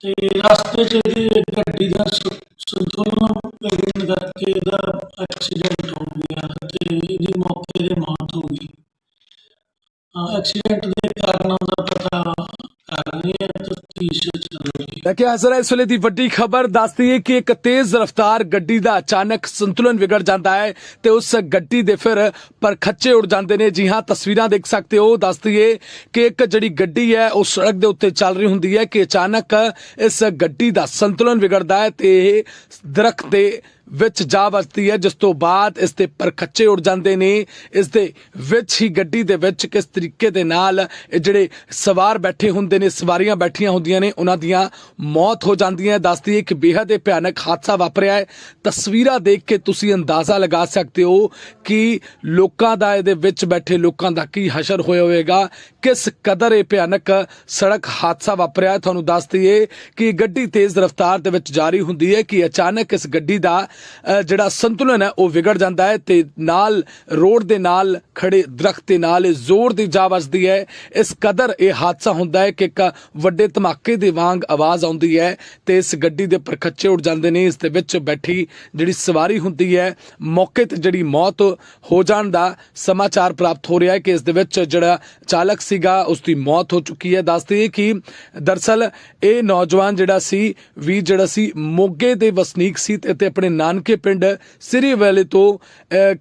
ਤੇ ਰਸਤੇ 'ਚ ਇਹਦੀ ਗੱਡੀ ਦਾ ਸ- ਸੰਤੁਲਨ ਵਿਗੜਨ ਕਰਕੇ ਇਹਦਾ ਐਕਸੀਡੈਂਟ ਹੋ ਗਿਆ ਤੇ ਇਹਦੀ ਮੌਕੇ ਤੇ ਮੌਤ ਹੋ ਗਈ। ਐਕਸੀਡੈਂਟ ਦੇ ਕਾਰਨਾਂ ਦਾ ਪਤਾ ਕਰ ਰਹੇ ਹਾਂ ਤਫਤੀਸ਼ ਰਹੀ ਹੈ। ਕੇ ਹਾਜ਼ਰ ਇਸ ਵੇਲੇ ਦੀ ਵੱਡੀ ਖਬਰ। ਦੱਸਦੀ ਹੈ ਕਿ ਇੱਕ ਤੇਜ਼ ਰਫ਼ਤਾਰ ਗੱਡੀ ਦਾ ਅਚਾਨਕ ਸੰਤੁਲਨ ਵਿਗੜ ਜਾਂਦਾ ਹੈ ਤੇ ਉਸ ਗੱਡੀ ਦੇ ਫਿਰ ਪਰਖੱਚੇ ਉੱਡ ਜਾਂਦੇ ਨੇ। ਜੀ ਹਾਂ, ਤਸਵੀਰਾਂ ਦੇਖ ਸਕਦੇ ਹੋ। ਦੱਸਦੀ ਹੈ ਕਿ ਇੱਕ ਜਿਹੜੀ ਗੱਡੀ ਹੈ, ਉਹ ਸੜਕ ਦੇ ਉੱਤੇ ਚੱਲ ਰਹੀ ਹੁੰਦੀ ਹੈ ਕਿ ਅਚਾਨਕ ਇਸ ਗੱਡੀ ਦਾ ਸੰਤੁਲਨ ਵਿਗੜਦਾ ਹੈ ਤੇ ਇਹ ਦਰਖਤ ਦੇ ਵਿੱਚ ਜਾ ਵੱਜਦੀ ਹੈ, ਜਿਸ ਤੋਂ ਬਾਅਦ ਇਸ ਦੇ ਪਰਖੱਚੇ ਉੱਡ ਜਾਂਦੇ ਨੇ। ਇਸ ਦੇ ਵਿੱਚ ਹੀ ਗੱਡੀ ਦੇ ਵਿੱਚ ਕਿਸ ਤਰੀਕੇ ਦੇ ਨਾਲ ਇਹ ਜਿਹੜੇ ਸਵਾਰ ਬੈਠੇ ਹੁੰਦੇ ਨੇ, ਸਵਾਰੀਆਂ ਬੈਠੀਆਂ ਹੁੰਦੀਆਂ ਨੇ, ਉਹਨਾਂ ਦੀਆਂ ਮੌਤ ਹੋ ਜਾਂਦੀ ਹੈ। ਦੱਸਦੀ ਹੈ ਕਿ ਬੇਹੱਦ ਹੀ ਭਿਆਨਕ ਹਾਦਸਾ ਵਾਪਰਿਆ ਹੈ। ਤਸਵੀਰਾਂ ਦੇਖ ਕੇ ਤੁਸੀਂ ਅੰਦਾਜ਼ਾ ਲਗਾ ਸਕਦੇ ਹੋ ਕਿ ਲੋਕਾਂ ਦਾ ਇਹਦੇ ਵਿੱਚ ਬੈਠੇ ਲੋਕਾਂ ਦਾ ਕੀ ਹਸ਼ਰ ਹੋਇਆ ਹੋਵੇਗਾ। ਕਿਸ ਕਦਰ ਇਹ ਭਿਆਨਕ ਸੜਕ ਹਾਦਸਾ ਵਾਪਰਿਆ ਤੁਹਾਨੂੰ ਦੱਸ ਦਈਏ ਕਿ ਗੱਡੀ ਤੇਜ਼ ਰਫ਼ਤਾਰ ਦੇ ਵਿੱਚ ਜਾਰੀ ਹੁੰਦੀ ਹੈ ਕਿ ਅਚਾਨਕ ਇਸ ਗੱਡੀ ਦਾ ਜਿਹੜਾ ਸੰਤੁਲਨ ਹੈ, ਉਹ ਵਿਗੜ ਜਾਂਦਾ ਹੈ ਤੇ ਨਾਲ ਰੋਡ ਦੇ ਨਾਲ ਖੜੇ ਦਰਖਤ ਦੇ ਨਾਲ ਜ਼ੋਰ ਦੀ ਜਾ ਵੱਜਦੀ ਹੈ। ਇਸ ਕਦਰ ਇਹ ਹਾਦਸਾ ਹੁੰਦਾ ਹੈ ਕਿ ਇੱਕ ਵੱਡੇ ਧਮਾਕੇ ਦੇ ਵਾਂਗ ਆਵਾਜ਼ ਆਉਂਦੀ ਹੈ ਤੇ ਇਸ ਗੱਡੀ ਦੇ ਪਰਖੱਚੇ ਉੱਡ ਜਾਂਦੇ ਨੇ। ਇਸ ਦੇ ਵਿੱਚ ਬੈਠੀ ਜਿਹੜੀ ਸਵਾਰੀ ਹੁੰਦੀ ਹੈ, ਮੌਕੇ ਤੇ ਜਿਹੜੀ ਮੌਤ ਹੋ ਜਾਣ ਦਾ ਸਮਾਚਾਰ ਪ੍ਰਾਪਤ ਹੋ ਰਿਹਾ ਹੈ ਕਿ ਇਸ ਦੇ ਵਿੱਚ ਜਿਹੜਾ ਚਾਲਕ ਸੀਗਾ ਉਸ ਦੀ ਮੌਤ ਹੋ ਚੁੱਕੀ ਹੈ। ਦੱਸਦੇ ਕਿ ਦਰਸਲ ਇਹ ਨੌਜਵਾਨ ਜਿਹੜਾ ਸੀ, ਵੀ ਜਿਹੜਾ ਸੀ, ਮੋਗੇ ਦੇ ਵਸਨੀਕ ਸੀ ਤੇ ਆਪਣੇ ਨਾਲ ਨਾਨਕੇ ਪਿੰਡ ਸਿਰੀ ਵੈਲੇ ਤੋਂ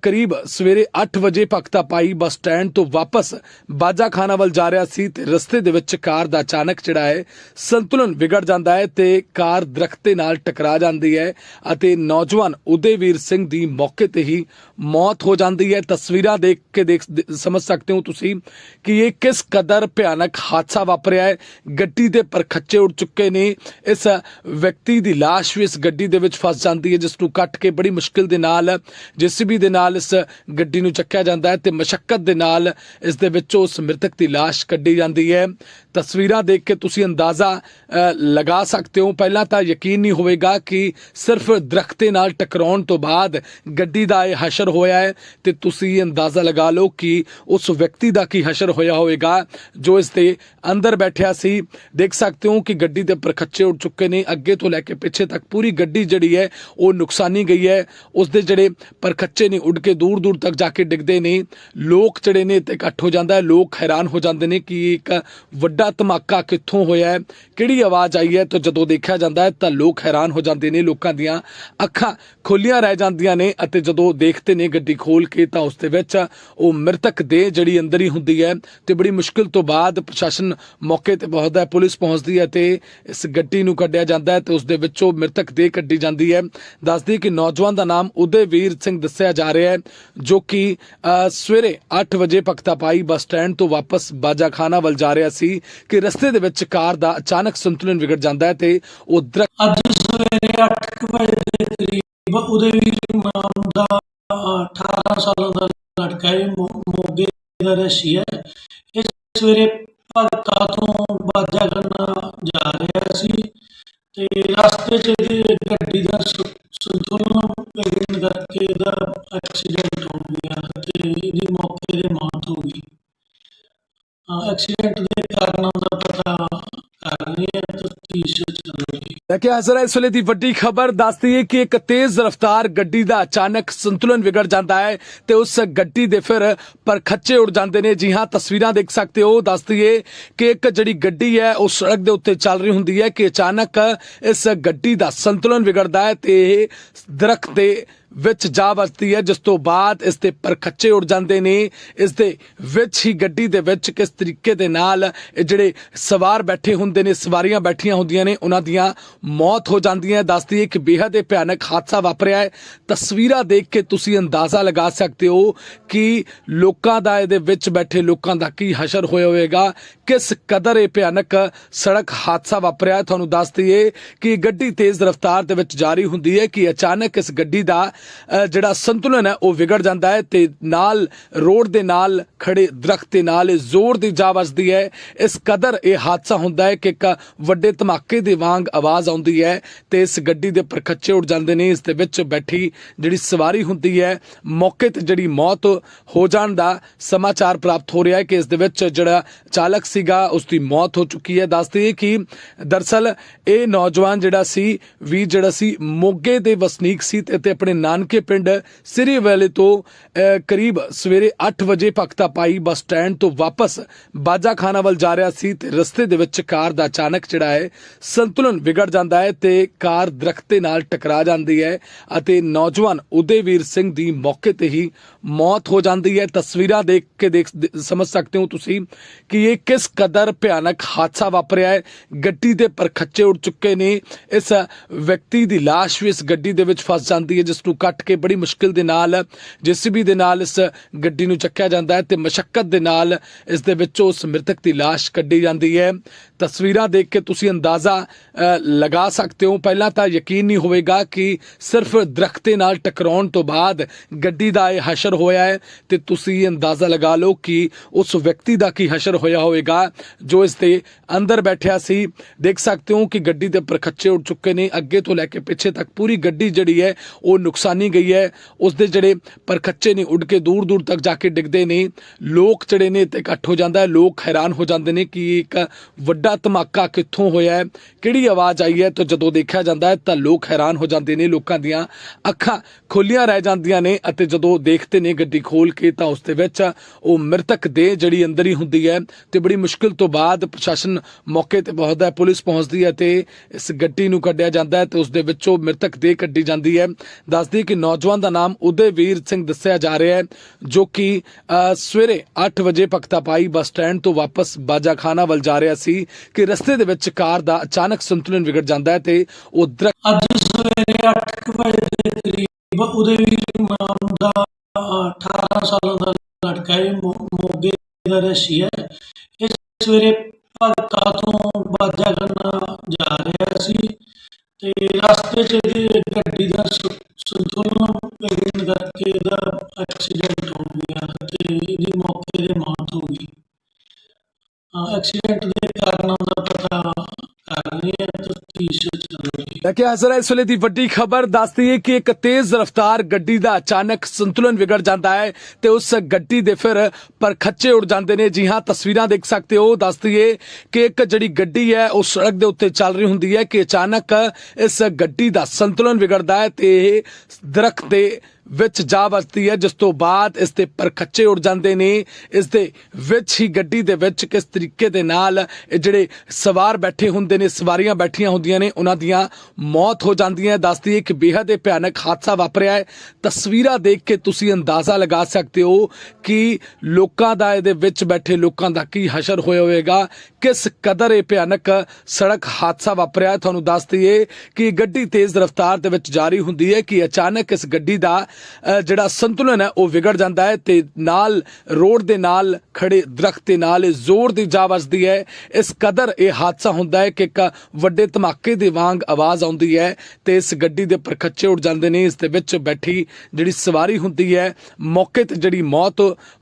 ਕਰੀਬ ਸਵੇਰੇ 8 ਵਜੇ ਭਗਤਾ ਪਾਈ ਬੱਸ ਸਟੈਂਡ ਤੋਂ ਵਾਪਸ ਬਾਜਾ ਖਾਨਾ ਵੱਲ ਜਾ ਰਿਹਾ ਸੀ ਤੇ ਰਸਤੇ ਦੇ ਵਿੱਚ ਕਾਰ ਦਾ ਅਚਾਨਕ ਜਿਹੜਾ ਹੈ ਸੰਤੁਲਨ ਵਿਗੜ ਜਾਂਦਾ ਹੈ ਤੇ ਕਾਰ ਦਰਖਤ ਦੇ ਨਾਲ ਟਕਰਾ ਜਾਂਦੀ ਹੈ ਅਤੇ ਨੌਜਵਾਨ ਉਦੇਵੀਰ ਸਿੰਘ ਦੀ ਮੌਕੇ ਤੇ ਹੀ ਮੌਤ ਹੋ ਜਾਂਦੀ ਹੈ। ਤਸਵੀਰਾਂ ਦੇਖ ਕੇ ਦੇਖ, ਸਮਝ ਸਕਦੇ ਹੋ ਤੁਸੀਂ ਕਿ ਇਹ ਕਿਸ ਕਦਰ ਭਿਆਨਕ ਹਾਦਸਾ ਵਾਪਰਿਆ ਹੈ। ਗੱਡੀ ਦੇ ਪਰ ਖੱਚੇ ਉੱਡ ਚੁੱਕੇ ਨੇ। ਇਸ ਵਿਅਕਤੀ ਦੀ ਲਾਸ਼ ਵੀ ਇਸ ਗੱਡੀ ਦੇ ਵਿੱਚ ਫਸ ਜਾਂਦੀ ਹੈ, ਜਿਸ ਨੂੰ ਕੱਟ ਕੇ ਬੜੀ ਮੁਸ਼ਕਿਲ ਦੇ ਨਾਲ ਜੀਸੀਬੀ ਦੇ ਨਾਲ ਇਸ ਗੱਡੀ ਨੂੰ ਚੱਕਿਆ ਜਾਂਦਾ ਹੈ ਤੇ ਮਸ਼ੱਕਤ ਦੇ ਨਾਲ ਇਸ ਦੇ ਵਿੱਚੋਂ ਉਸ ਮ੍ਰਿਤਕ ਦੀ ਲਾਸ਼ ਕੱਢੀ ਜਾਂਦੀ ਹੈ। ਤਸਵੀਰਾਂ ਦੇਖ ਕੇ ਤੁਸੀਂ ਅੰਦਾਜ਼ਾ ਲਗਾ ਸਕਦੇ ਹੋ। ਪਹਿਲਾਂ ਤਾਂ ਯਕੀਨ ਨਹੀਂ ਹੋਵੇਗਾ ਕਿ ਸਿਰਫ ਦਰਖਤ ਦੇ ਨਾਲ ਟਕਰਾਉਣ ਤੋਂ ਬਾਅਦ ਗੱਡੀ ਦਾ ਇਹ ਹਸ਼ਰ ਹੋਇਆ ਹੈ ਤੇ ਤੁਸੀਂ ਅੰਦਾਜ਼ਾ ਲਗਾ ਲਓ ਕਿ ਉਸ ਵਿਅਕਤੀ ਦਾ ਕੀ ਹਸ਼ਰ ਹੋਇਆ ਹੋਵੇਗਾ, ਜੋ ਇਸ ਦੇ ਅੰਦਰ ਬੈਠਿਆ ਸੀ। ਦੇਖ ਸਕਦੇ ਹੋ ਕਿ ਗੱਡੀ ਦੇ ਪਰਖੱਚੇ ਉੱਡ ਚੁੱਕੇ ਨੇ। ਅੱਗੇ ਤੋਂ ਲੈ ਕੇ ਪਿੱਛੇ ਤੱਕ ਪੂਰੀ ਗੱਡੀ ਜਿਹੜੀ ਹੈ, ਉਹ ਨੁਕਸਾਨੀ ਗਈ ਹੈ। ਉਸ ਦੇ ਜਿਹੜੇ ਪਰਖੱਚੇ ਨੇ, ਉੱਡ ਕੇ ਦੂਰ ਦੂਰ ਤੱਕ ਜਾ ਕੇ ਡਿੱਗਦੇ ਨੇ। ਲੋਕ ਜਿਹੜੇ ਨੇ ਤੇ ਇਕੱਠ ਹੋ ਜਾਂਦਾ ਹੈ। ਲੋਕ ਹੈਰਾਨ ਹੋ ਜਾਂਦੇ ਨੇ ਕਿ ਇੱਕ ਵੱਡਾ ਧਮਾਕਾ ਕਿੱਥੋਂ ਹੋਇਆ ਹੈ? ਕਿਹੜੀ ਆਵਾਜ਼ ਆਈ ਹੈ? ਤਾਂ ਜਦੋਂ ਦੇਖਿਆ ਜਾਂਦਾ ਹੈ, ਤਾਂ ਲੋਕ ਹੈਰਾਨ ਹੋ ਜਾਂਦੇ ਨੇ, ਲੋਕਾਂ ਦੀਆਂ ਅੱਖਾਂ ਖੁੱਲੀਆਂ ਰਹਿ ਜਾਂਦੀਆਂ ਨੇ ਅਤੇ ਜਦੋਂ ਦੇਖਦੇ ਨੇ ਗੱਡੀ ਖੋਲ ਕੇ, ਤਾਂ ਉਸ ਦੇ ਵਿੱਚ ਉਹ ਮ੍ਰਿਤਕ ਦੇ ਜਿਹੜੀ ਅੰਦਰ ਹੀ ਹੁੰਦੀ ਹੈ ਤੇ ਬੜੀ ਮੁਸ਼ਕਿਲ ਤੋਂ ਬਾਅਦ ਪ੍ਰਸ਼ਾਸਨ ਮੌਕੇ ਤੇ ਪਹੁੰਚਦਾ ਹੈ, ਪੁਲਿਸ ਪਹੁੰਚਦੀ ਹੈ ਤੇ ਇਸ ਗੱਡੀ ਨੂੰ ਕੱਢਿਆ ਜਾਂਦਾ ਹੈ ਤੇ ਉਸ ਦੇ ਵਿੱਚੋਂ ਮ੍ਰਿਤਕ ਦੇ ਕੱਢੀ ਜਾਂਦੀ ਹੈ। ਦੱਸਦੀ ਕਿ ਨੌਜਵਾਨ ਦਾ ਨਾਮ ਉਦੇਵੀਰ ਸਿੰਘ ਦੱਸਿਆ ਜਾ ਰਿਹਾ ਹੈ, ਜੋ ਕਿ ਸਵੇਰੇ 8 ਵਜੇ ਭਗਤਾ ਬੱਸ ਸਟੈਂਡ ਤੋਂ ਵਾਪਸ ਬਾਜਾਖਾਨਾ ਵੱਲ ਜਾ ਰਿਹਾ ਸੀ ਕਿ ਰਸਤੇ ਦੇ ਵਿੱਚ ਕਾਰ ਦਾ ਅਚਾਨਕ ਸੰਤੁਲਨ ਵਿਗੜ ਜਾਂਦਾ ਹੈ ਤੇ ਉਹ ਅੱਜ ਸਵੇਰੇ 8 ਵਜੇ ਦੇ ਕਰੀਬ ਉਦੇਵੀਰ ਨਾਮ ਦਾ 18 ਸਾਲਾਂ ਦਾ ਲੜਕਾ ਹੈ ਮੋਗੇ ਦਾ ਰਹਿਸੀ ਹੈ। ਇਹ ਸਵੇਰੇ ਭਗਤਾ ਤੋਂ ਬਾਜਾ ਕਰਨਾ ਜਾ ਰਿਹਾ ਸੀ ਤੇ ਰਸਤੇ 'ਚ ਇਹਦੀ ਗੱਡੀ ਦਾ ਸੰਤੁਲਨ ਵਿਗੜਨ ਕਰਕੇ ਇਹਦਾ ਐਕਸੀਡੈਂਟ ਹੋ ਗਿਆ ਤੇ ਇਹਦੀ ਮੌਕੇ ਤੇ ਐਕਸੀਡੈਂਟ ਦੇ ਕਾਰਨਾਂ ਦਾ ਪਤਾ ਕਰ ਰਹੇ ਰਹੇ ਤਫਤੀਸ਼ ਚੱਲ ਰਹੀ ਹੈ ਲੈ ਕੇ ਹਾਜ਼ਰ ਇਸ ਵੇਲੇ ਦੀ ਵੱਡੀ ਖਬਰ ਦੱਸਦੀ ਹੈ ਕਿ ਇੱਕ ਤੇਜ਼ ਰਫ਼ਤਾਰ ਗੱਡੀ ਦਾ ਅਚਾਨਕ ਸੰਤੁਲਨ ਵਿਗੜ ਜਾਂਦਾ ਹੈ ਤੇ ਉਸ ਗੱਡੀ ਦੇ ਫਿਰ ਪਰਖੱਚੇ ਉੱਡ ਜਾਂਦੇ ਨੇ। ਜੀ ਹਾਂ, ਤਸਵੀਰਾਂ ਦੇਖ ਸਕਦੇ ਹੋ। ਦੱਸਦੀ ਹੈ ਕਿ ਇੱਕ ਜਿਹੜੀ ਗੱਡੀ ਹੈ, ਉਹ ਸੜਕ ਦੇ ਉੱਤੇ ਚੱਲ ਰਹੀ ਹੁੰਦੀ ਹੈ ਕਿ ਅਚਾਨਕ ਇਸ ਗੱਡੀ ਦਾ ਸੰਤੁਲਨ ਵਿਗੜਦਾ ਹੈ ਤੇ ਇਹ ਦਰਖਤ ਦੇ ਵਿੱਚ ਜਾ ਵਰਤੀ ਹੈ, ਜਿਸ ਤੋਂ ਬਾਅਦ ਇਸ ਦੇ ਪਰਖੱਚੇ ਉੱਡ ਜਾਂਦੇ ਨੇ। ਇਸ ਦੇ ਵਿੱਚ ਹੀ ਗੱਡੀ ਦੇ ਵਿੱਚ ਕਿਸ ਤਰੀਕੇ ਦੇ ਨਾਲ ਇਹ ਜਿਹੜੇ ਸਵਾਰ ਬੈਠੇ ਹੁੰਦੇ ਨੇ, ਸਵਾਰੀਆਂ ਬੈਠੀਆਂ ਹੁੰਦੀਆਂ ਨੇ, ਉਹਨਾਂ ਦੀਆਂ ਮੌਤ ਹੋ ਜਾਂਦੀ ਹੈ। ਦੱਸਦੀ ਹੈ ਕਿ ਬੇहद ਹੀ ਭਿਆਨਕ ਹਾਦਸਾ ਵਾਪਰਿਆ ਹੈ। ਤਸਵੀਰਾਂ ਦੇਖ ਕੇ ਤੁਸੀਂ ਅੰਦਾਜ਼ਾ ਲਗਾ ਸਕਦੇ ਹੋ ਕਿ ਲੋਕਾਂ ਦਾ ਇਹਦੇ ਵਿੱਚ ਬੈਠੇ ਲੋਕਾਂ ਦਾ ਕੀ ਹਸ਼ਰ ਹੋਇਆ ਹੋਵੇਗਾ। ਕਿਸ ਕਦਰ ਇਹ ਭਿਆਨਕ ਸੜਕ ਹਾਦਸਾ ਵਾਪਰਿਆ ਤੁਹਾਨੂੰ ਦੱਸ ਦਈਏ ਕਿ ਗੱਡੀ ਤੇਜ਼ ਰਫ਼ਤਾਰ ਦੇ ਵਿੱਚ ਜਾਰੀ ਹੁੰਦੀ ਹੈ ਕਿ ਅਚਾਨਕ ਇਸ ਗੱਡੀ ਦਾ ਜਿਹੜਾ ਸੰਤੁਲਨ ਹੈ, ਉਹ ਵਿਗੜ ਜਾਂਦਾ ਹੈ ਤੇ ਨਾਲ ਰੋਡ ਦੇ ਨਾਲ ਖੜੇ ਦਰਖਤ ਦੇ ਨਾਲ ਜ਼ੋਰ ਦੀ ਜਾ ਵੱਜਦੀ ਹੈ। ਇਸ ਕਦਰ ਇਹ ਹਾਦਸਾ ਹੁੰਦਾ ਹੈ ਕਿ ਇੱਕ ਵੱਡੇ ਧਮਾਕੇ ਦੇ ਵਾਂਗ ਆਵਾਜ਼ ਆਉਂਦੀ ਹੈ ਤੇ ਇਸ ਗੱਡੀ ਦੇ ਪਰਖੱਚੇ ਉੱਡ ਜਾਂਦੇ ਨੇ। ਇਸ ਦੇ ਵਿੱਚ ਬੈਠੀ ਜਿਹੜੀ ਸਵਾਰੀ ਹੁੰਦੀ ਹੈ, ਮੌਕੇ ਤੇ ਜਿਹੜੀ ਮੌਤ ਹੋ ਜਾਣ ਦਾ ਸਮਾਚਾਰ ਪ੍ਰਾਪਤ ਹੋ ਰਿਹਾ ਹੈ ਕਿ ਇਸ ਦੇ ਵਿੱਚ ਜਿਹੜਾ ਚਾਲਕ ਸੀਗਾ, ਉਸ ਦੀ ਮੌਤ ਹੋ ਚੁੱਕੀ ਹੈ। ਦੱਸਦੇ ਹੈ ਕਿ ਦਰਸਲ ਇਹ ਨੌਜਵਾਨ ਜਿਹੜਾ ਸੀ, ਵੀ ਜਿਹੜਾ ਸੀ, ਮੋਗੇ ਦੇ ਵਸਨੀਕ ਸੀ ਤੇ ਤੇ ਆਪਣੇ ਨਾਨਕੇ ਪਿੰਡ ਸਿਰੀ ਵਾਲੇ ਤੋਂ ਕਰੀਬ ਸਵੇਰੇ 8 ਵਜੇ ਭਗਤਾ ਪਾਈ ਬੱਸ ਸਟੈਂਡ ਤੋਂ ਵਾਪਸ ਬਾਜਾ ਖਾਨਾ ਵੱਲ ਜਾ ਰਿਹਾ ਸੀ ਤੇ ਰਸਤੇ ਦੇ ਵਿੱਚ ਕਾਰ ਦਾ ਅਚਾਨਕ ਜਿਹੜਾ ਹੈ ਸੰਤੁਲਨ ਵਿਗੜ ਜਾਂਦਾ ਹੈ ਤੇ ਕਾਰ ਦਰਖਤ ਦੇ ਨਾਲ ਟਕਰਾ ਜਾਂਦੀ ਹੈ ਅਤੇ ਨੌਜਵਾਨ ਉਦੇਵੀਰ ਸਿੰਘ ਦੀ ਮੌਕੇ ਤੇ ਹੀ ਮੌਤ ਹੋ ਜਾਂਦੀ ਹੈ। ਤਸਵੀਰਾਂ ਦੇਖ ਕੇ ਦੇਖ ਸਮਝ ਸਕਦੇ ਹੋ ਤੁਸੀਂ ਕਿ ਇਹ ਕਿਸ ਕਦਰ ਭਿਆਨਕ ਹਾਦਸਾ ਵਾਪਰਿਆ ਹੈ। ਗੱਡੀ ਦੇ ਪਰਖੱਚੇ ਉੱਡ ਚੁੱਕੇ ਨੇ। ਇਸ ਵਿਅਕਤੀ ਦੀ ਲਾਸ਼ ਵੀ ਇਸ ਗੱਡੀ ਦੇ ਵਿੱਚ ਫਸ ਜਾਂਦੀ ਹੈ, ਜਿਸ ਨੂੰ ਕੱਟ ਕੇ ਬੜੀ ਮੁਸ਼ਕਿਲ ਦੇ ਨਾਲ, ਜੀਸੀਬੀ ਦੇ ਨਾਲ ਇਸ ਗੱਡੀ ਨੂੰ ਚੱਕਿਆ ਜਾਂਦਾ ਹੈ ਤੇ ਮਸ਼ਕਤ ਦੇ ਨਾਲ ਇਸ ਦੇ ਵਿੱਚੋਂ ਉਸ ਮ੍ਰਿਤਕ ਦੀ ਲਾਸ਼ ਕੱਢੀ ਜਾਂਦੀ ਹੈ। ਤਸਵੀਰਾਂ ਦੇਖ ਕੇ ਤੁਸੀਂ ਅੰਦਾਜ਼ਾ ਲਗਾ ਸਕਦੇ ਹੋ। ਪਹਿਲਾਂ ਤਾਂ ਯਕੀਨ ਨਹੀਂ ਹੋਵੇਗਾ ਕਿ ਸਿਰਫ ਦਰਖਤ ਦੇ ਨਾਲ ਟਕਰਾਉਣ ਤੋਂ ਬਾਅਦ ਗੱਡੀ ਦਾ ਇਹ ਹਸ਼ਰ ਹੋਇਆ ਹੈ ਤੇ ਤੁਸੀਂ ਅੰਦਾਜ਼ਾ ਲਗਾ ਲਓ ਕਿ ਉਸ ਵਿਅਕਤੀ ਦਾ ਕੀ ਹਸ਼ਰ ਹੋਇਆ ਹੋਵੇਗਾ, ਜੋ ਇਸ ਦੇ ਅੰਦਰ ਬੈਠਿਆ ਸੀ। ਦੇਖ ਸਕਦੇ ਹੋ ਕਿ ਗੱਡੀ ਦੇ ਪਰਖੱਚੇ ਉੱਡ ਚੁੱਕੇ ਨੇ। ਅੱਗੇ ਤੋਂ ਲੈ ਕੇ ਪਿੱਛੇ ਤੱਕ ਪੂਰੀ ਗੱਡੀ ਜਿਹੜੀ ਹੈ, ਉਹ ਨੁਕਸਾਨੀ ਗਈ ਹੈ। ਉਸ ਦੇ ਜਿਹੜੇ ਪਰਖੱਚੇ ਨੇ, ਉੱਡ ਕੇ ਦੂਰ ਦੂਰ ਤੱਕ ਜਾ ਕੇ ਡਿੱਗਦੇ ਨੇ। ਲੋਕ ਜਿਹੜੇ ਨੇ ਤੇ ਇਕੱਠ ਹੋ ਜਾਂਦਾ ਹੈ। ਲੋਕ ਹੈਰਾਨ ਹੋ ਜਾਂਦੇ ਨੇ ਕਿ ਇੱਕ ਵੱਡਾ ਧਮਾਕਾ ਕਿੱਥੋਂ ਹੋਇਆ ਹੈ, ਕਿਹੜੀ ਆਵਾਜ਼ ਆਈ ਹੈ। ਤਾਂ ਜਦੋਂ ਦੇਖਿਆ ਜਾਂਦਾ ਹੈ, ਤਾਂ ਲੋਕ ਹੈਰਾਨ ਹੋ ਜਾਂਦੇ ਨੇ। ਲੋਕਾਂ ਦੀਆਂ ਅੱਖਾਂ ਖੁੱਲੀਆਂ ਰਹਿ ਜਾਂਦੀਆਂ ਨੇ ਅਤੇ ਜਦੋਂ ਦੇਖਦੇ ਨੇ ਗੱਡੀ ਖੋਲ ਕੇ ਤਾਂ ਉਸ ਦੇ ਵਿੱਚ ਉਹ ਮ੍ਰਿਤਕ ਦੇ ਜਿਹੜੀ ਅੰਦਰ ਹੀ ਹੁੰਦੀ ਹੈ ਤੇ ਬੜੀ ਮੁਸ਼ਕਿਲ ਤੋਂ ਬਾਅਦ ਪ੍ਰਸ਼ਾਸਨ ਮੌਕੇ ਤੇ ਪਹੁੰਚਦਾ ਹੈ, ਪੁਲਿਸ ਪਹੁੰਚਦੀ ਹੈ ਤੇ ਇਸ ਗੱਡੀ ਨੂੰ ਕੱਢਿਆ ਜਾਂਦਾ ਹੈ ਤੇ ਉਸ ਦੇ ਵਿੱਚੋਂ ਮ੍ਰਿਤਕ ਦੇ ਕੱਢੀ ਜਾਂਦੀ ਹੈ। ਦੱਸਦੀ ਕਿ ਨੌਜਵਾਨ ਦਾ ਨਾਮ ਉਦੇਵੀਰ ਸਿੰਘ ਦੱਸਿਆ ਜਾ ਰਿਹਾ ਹੈ, ਜੋ ਕਿ ਸਵੇਰੇ 8 ਵਜੇ ਭਗਤਾ ਪਾਈ ਬੱਸ ਸਟੈਂਡ ਤੋਂ ਵਾਪਸ ਬਾਜਾਖਾਨਾ ਵੱਲ ਜਾ ਰਿਹਾ ਸੀ ਕਿ ਰਸਤੇ ਦੇ ਵਿੱਚ ਕਾਰ ਦਾ ਅਚਾਨਕ ਸੰਤੁਲਨ ਵਿਗੜ ਜਾਂਦਾ ਹੈ ਤੇ ਉਹ ਦਰਖਤ ਅੱਜ ਸਵੇਰੇ 8 ਵਜੇ ਦੇ ਕਰੀਬ ਉਦੇਵੀਰ ਨਾਮ ਦਾ 18 ਸਾਲਾਂ ਦਾ ਲੜਕਾ ਹੈ ਮੋਗੇ ਦਾ ਰਹਿਸੀ ਹੈ। ਇਹ ਸਵੇਰੇ ਭਗਤਾ ਤੋਂ ਬਾਜਾ ਕਰਨਾ ਜਾ ਰਿਹਾ ਸੀ ਤੇ ਰਸਤੇ 'ਚ ਇਹਦੀ ਗੱਡੀ ਦਾ ਸ- ਸੰਤੁਲਨ ਵਿਗੜਨ ਕਰਕੇ ਇਹਦਾ ਐਕਸੀਡੈਂਟ ਹੋ ਗਿਆ ਤੇ ਇਹਦੀ ਮੌਕੇ ਤੇ ਮੌਤ ਹੋ ਗਈ। ਐਕਸੀਡੈਂਟ ਦੇ ਕਾਰਨਾਂ ਦਾ ਪਤਾ ਕਰ ਰਹੇ ਹਾਂ ਇਸ ਵੇਲੇ ਦੀ ਵੱਡੀ ਖਬਰ ਦੱਸਦੀ ਹੈ ਕਿ ਇੱਕ ਤੇਜ਼ ਰਫ਼ਤਾਰ ਗੱਡੀ ਦਾ ਅਚਾਨਕ ਸੰਤੁਲਨ ਵਿਗੜ ਜਾਂਦਾ ਹੈ ਤੇ ਉਸ ਗੱਡੀ ਦੇ ਫਿਰ ਪਰਖੱਚੇ ਉੱਡ ਜਾਂਦੇ ਨੇ। ਜੀ ਹਾਂ, ਤਸਵੀਰਾਂ ਦੇਖ ਸਕਦੇ ਹੋ। ਦੱਸਦੀ ਹੈ ਕਿ ਇੱਕ ਜਿਹੜੀ ਗੱਡੀ ਹੈ, ਉਹ ਸੜਕ ਦੇ ਉੱਤੇ ਚੱਲ ਰਹੀ ਹੁੰਦੀ ਹੈ ਕਿ ਅਚਾਨਕ ਇਸ ਗੱਡੀ ਦਾ ਸੰਤੁਲਨ ਵਿਗੜਦਾ ਹੈ ਤੇ ਇਹ ਦਰਖਤ ਦੇ ਵਿੱਚ ਜਾ ਵੱਜਦੀ ਹੈ, ਜਿਸ ਤੋਂ ਬਾਅਦ ਇਸ ਦੇ ਪਰਖੱਚੇ ਉੱਡ ਜਾਂਦੇ ਨੇ। ਇਸ ਦੇ ਵਿੱਚ ਹੀ ਗੱਡੀ ਦੇ ਵਿੱਚ ਕਿਸ ਤਰੀਕੇ ਦੇ ਨਾਲ ਇਹ ਜਿਹੜੇ ਸਵਾਰ ਬੈਠੇ ਹੁੰਦੇ ਨੇ, ਸਵਾਰੀਆਂ ਬੈਠੀਆਂ ਹੁੰਦੀਆਂ ਨੇ, ਉਹਨਾਂ ਦੀਆਂ ਮੌਤ ਹੋ ਜਾਂਦੀ ਹੈ। ਦੱਸਦੀ ਹੈ ਕਿ ਬੇहद ਹੀ ਭਿਆਨਕ ਹਾਦਸਾ ਵਾਪਰਿਆ ਹੈ। ਤਸਵੀਰਾਂ ਦੇਖ ਕੇ ਤੁਸੀਂ ਅੰਦਾਜ਼ਾ ਲਗਾ ਸਕਦੇ ਹੋ ਕਿ ਲੋਕਾਂ ਦਾ ਇਹਦੇ ਵਿੱਚ ਬੈਠੇ ਲੋਕਾਂ ਦਾ ਕੀ ਹਸ਼ਰ ਹੋਇਆ ਹੋਵੇਗਾ ਕਿਸ ਕਦਰ ਇਹ ਭਿਆਨਕ ਸੜਕ ਹਾਦਸਾ ਵਾਪਰਿਆ? ਤੁਹਾਨੂੰ ਦੱਸ ਦਈਏ ਕਿ ਗੱਡੀ ਤੇਜ਼ ਰਫ਼ਤਾਰ ਦੇ ਵਿੱਚ ਜਾਰੀ ਹੁੰਦੀ ਹੈ ਕਿ ਅਚਾਨਕ ਇਸ ਗੱਡੀ ਦਾ ਜਿਹੜਾ ਸੰਤੁਲਨ ਹੈ, ਉਹ ਵਿਗੜ ਜਾਂਦਾ ਹੈ ਤੇ ਨਾਲ ਰੋਡ ਦੇ ਨਾਲ ਖੜੇ ਦਰਖਤ ਦੇ ਨਾਲ ਇਹ ਜ਼ੋਰ ਦੀ ਜਾ ਵੱਜਦੀ ਹੈ। ਇਸ ਕਦਰ ਇਹ ਹਾਦਸਾ ਹੁੰਦਾ ਹੈ ਕਿ ਇੱਕ ਵੱਡੇ ਧਮਾਕੇ ਦੇ ਵਾਂਗ ਆਵਾਜ਼ ਆਉਂਦੀ ਹੈ ਤੇ ਇਸ ਗੱਡੀ ਦੇ ਪਰਖੱਚੇ ਉੱਡ ਜਾਂਦੇ ਨੇ। ਇਸ ਦੇ ਵਿੱਚ ਬੈਠੀ ਜਿਹੜੀ ਸਵਾਰੀ ਹੁੰਦੀ ਹੈ, ਮੌਕੇ ਤੇ ਜਿਹੜੀ ਮੌਤ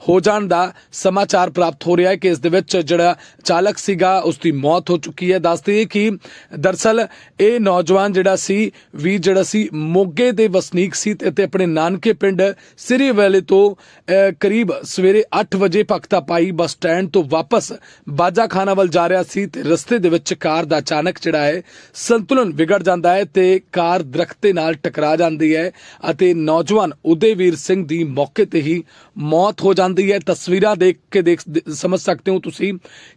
ਹੋ ਜਾਣ ਦਾ ਸਮਾਚਾਰ ਪ੍ਰਾਪਤ ਹੋ ਰਿਹਾ ਹੈ ਕਿ ਇਸ ਦੇ ਵਿੱਚ ਜਿਹੜਾ ਚਾਲਕ ਸੀਗਾ ਉਸ ਦੀ ਮੌਤ ਹੋ ਚੁੱਕੀ ਹੈ। ਦੱਸਦੇ ਕਿ ਦਰਸਲ ਇਹ ਨੌਜਵਾਨ ਜਿਹੜਾ ਸੀ ਵੀ ਜਿਹੜਾ ਸੀ ਮੋਗੇ ਦੇ ਵਸਨੀਕ ਸੀ ਤੇ ਆਪਣੇ ਨਾਨਕੇ ਪਿੰਡ ਸ੍ਰੀ ਵੈਲੇ ਤੋਂ ਅਹ, ਕਰੀਬ ਸਵੇਰੇ 8 ਵਜੇ ਭਗਤਾ ਪਾਈ ਬੱਸ ਸਟੈਂਡ ਤੋਂ ਵਾਪਸ ਬਾਜਾ ਖਾਨਾ ਵੱਲ ਜਾ ਰਿਹਾ ਸੀ ਤੇ ਰਸਤੇ ਦੇ ਵਿੱਚ ਕਾਰ ਦਾ ਅਚਾਨਕ ਜਿਹੜਾ ਹੈ ਸੰਤੁਲਨ ਵਿਗੜ ਜਾਂਦਾ ਹੈ ਤੇ ਕਾਰ ਦਰਖਤ ਦੇ ਨਾਲ ਟਕਰਾ ਜਾਂਦੀ ਹੈ ਅਤੇ ਨੌਜਵਾਨ ਉਦੇਵੀਰ ਸਿੰਘ ਦੀ ਮੌਕੇ ਤੇ ਹੀ ਮੌਤ ਹੋ ਜਾਂਦੀ ਹੈ। ਤਸਵੀਰਾਂ ਦੇਖ ਕੇ ਦੇਖ ਸਮਝ ਸਕਦੇ ਹੋ ਤੁਸੀਂ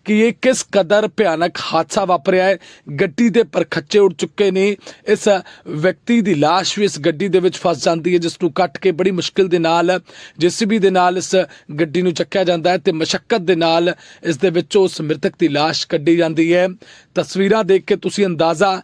ਕਿ ਇਹ ਕਿਸ ਕਦਰ ਭਿਆਨਕ ਹਾਦਸਾ ਵਾਪਰਿਆ ਹੈ। ਗੱਡੀ ਦੇ ਪਰਖੱਚੇ ਉੱਡ ਚੁੱਕੇ ਨੇ। ਇਸ ਵਿਅਕਤੀ ਦੀ ਲਾਸ਼ ਵੀ ਇਸ ਗੱਡੀ ਦੇ ਵਿੱਚ ਫਸ ਜਾਂਦੀ ਹੈ, ਜਿਸ ਨੂੰ ਕੱਟ ਕੇ ਬੜੀ ਮੁਸ਼ਕਿਲ ਦੇ ਨਾਲ, ਜੀਸੀਬੀ ਦੇ ਨਾਲ ਇਸ ਗੱਡੀ ਨੂੰ ਚੱਕਿਆ ਜਾਂਦਾ ਹੈ ਤੇ ਮਸ਼ਕਤ ਦੇ ਨਾਲ ਇਸ ਦੇ ਵਿੱਚੋਂ ਉਸ ਮ੍ਰਿਤਕ ਦੀ ਲਾਸ਼ ਕੱਢੀ ਜਾਂਦੀ ਹੈ। ਤਸਵੀਰਾਂ ਦੇਖ ਕੇ ਤੁਸੀਂ ਅੰਦਾਜ਼ਾ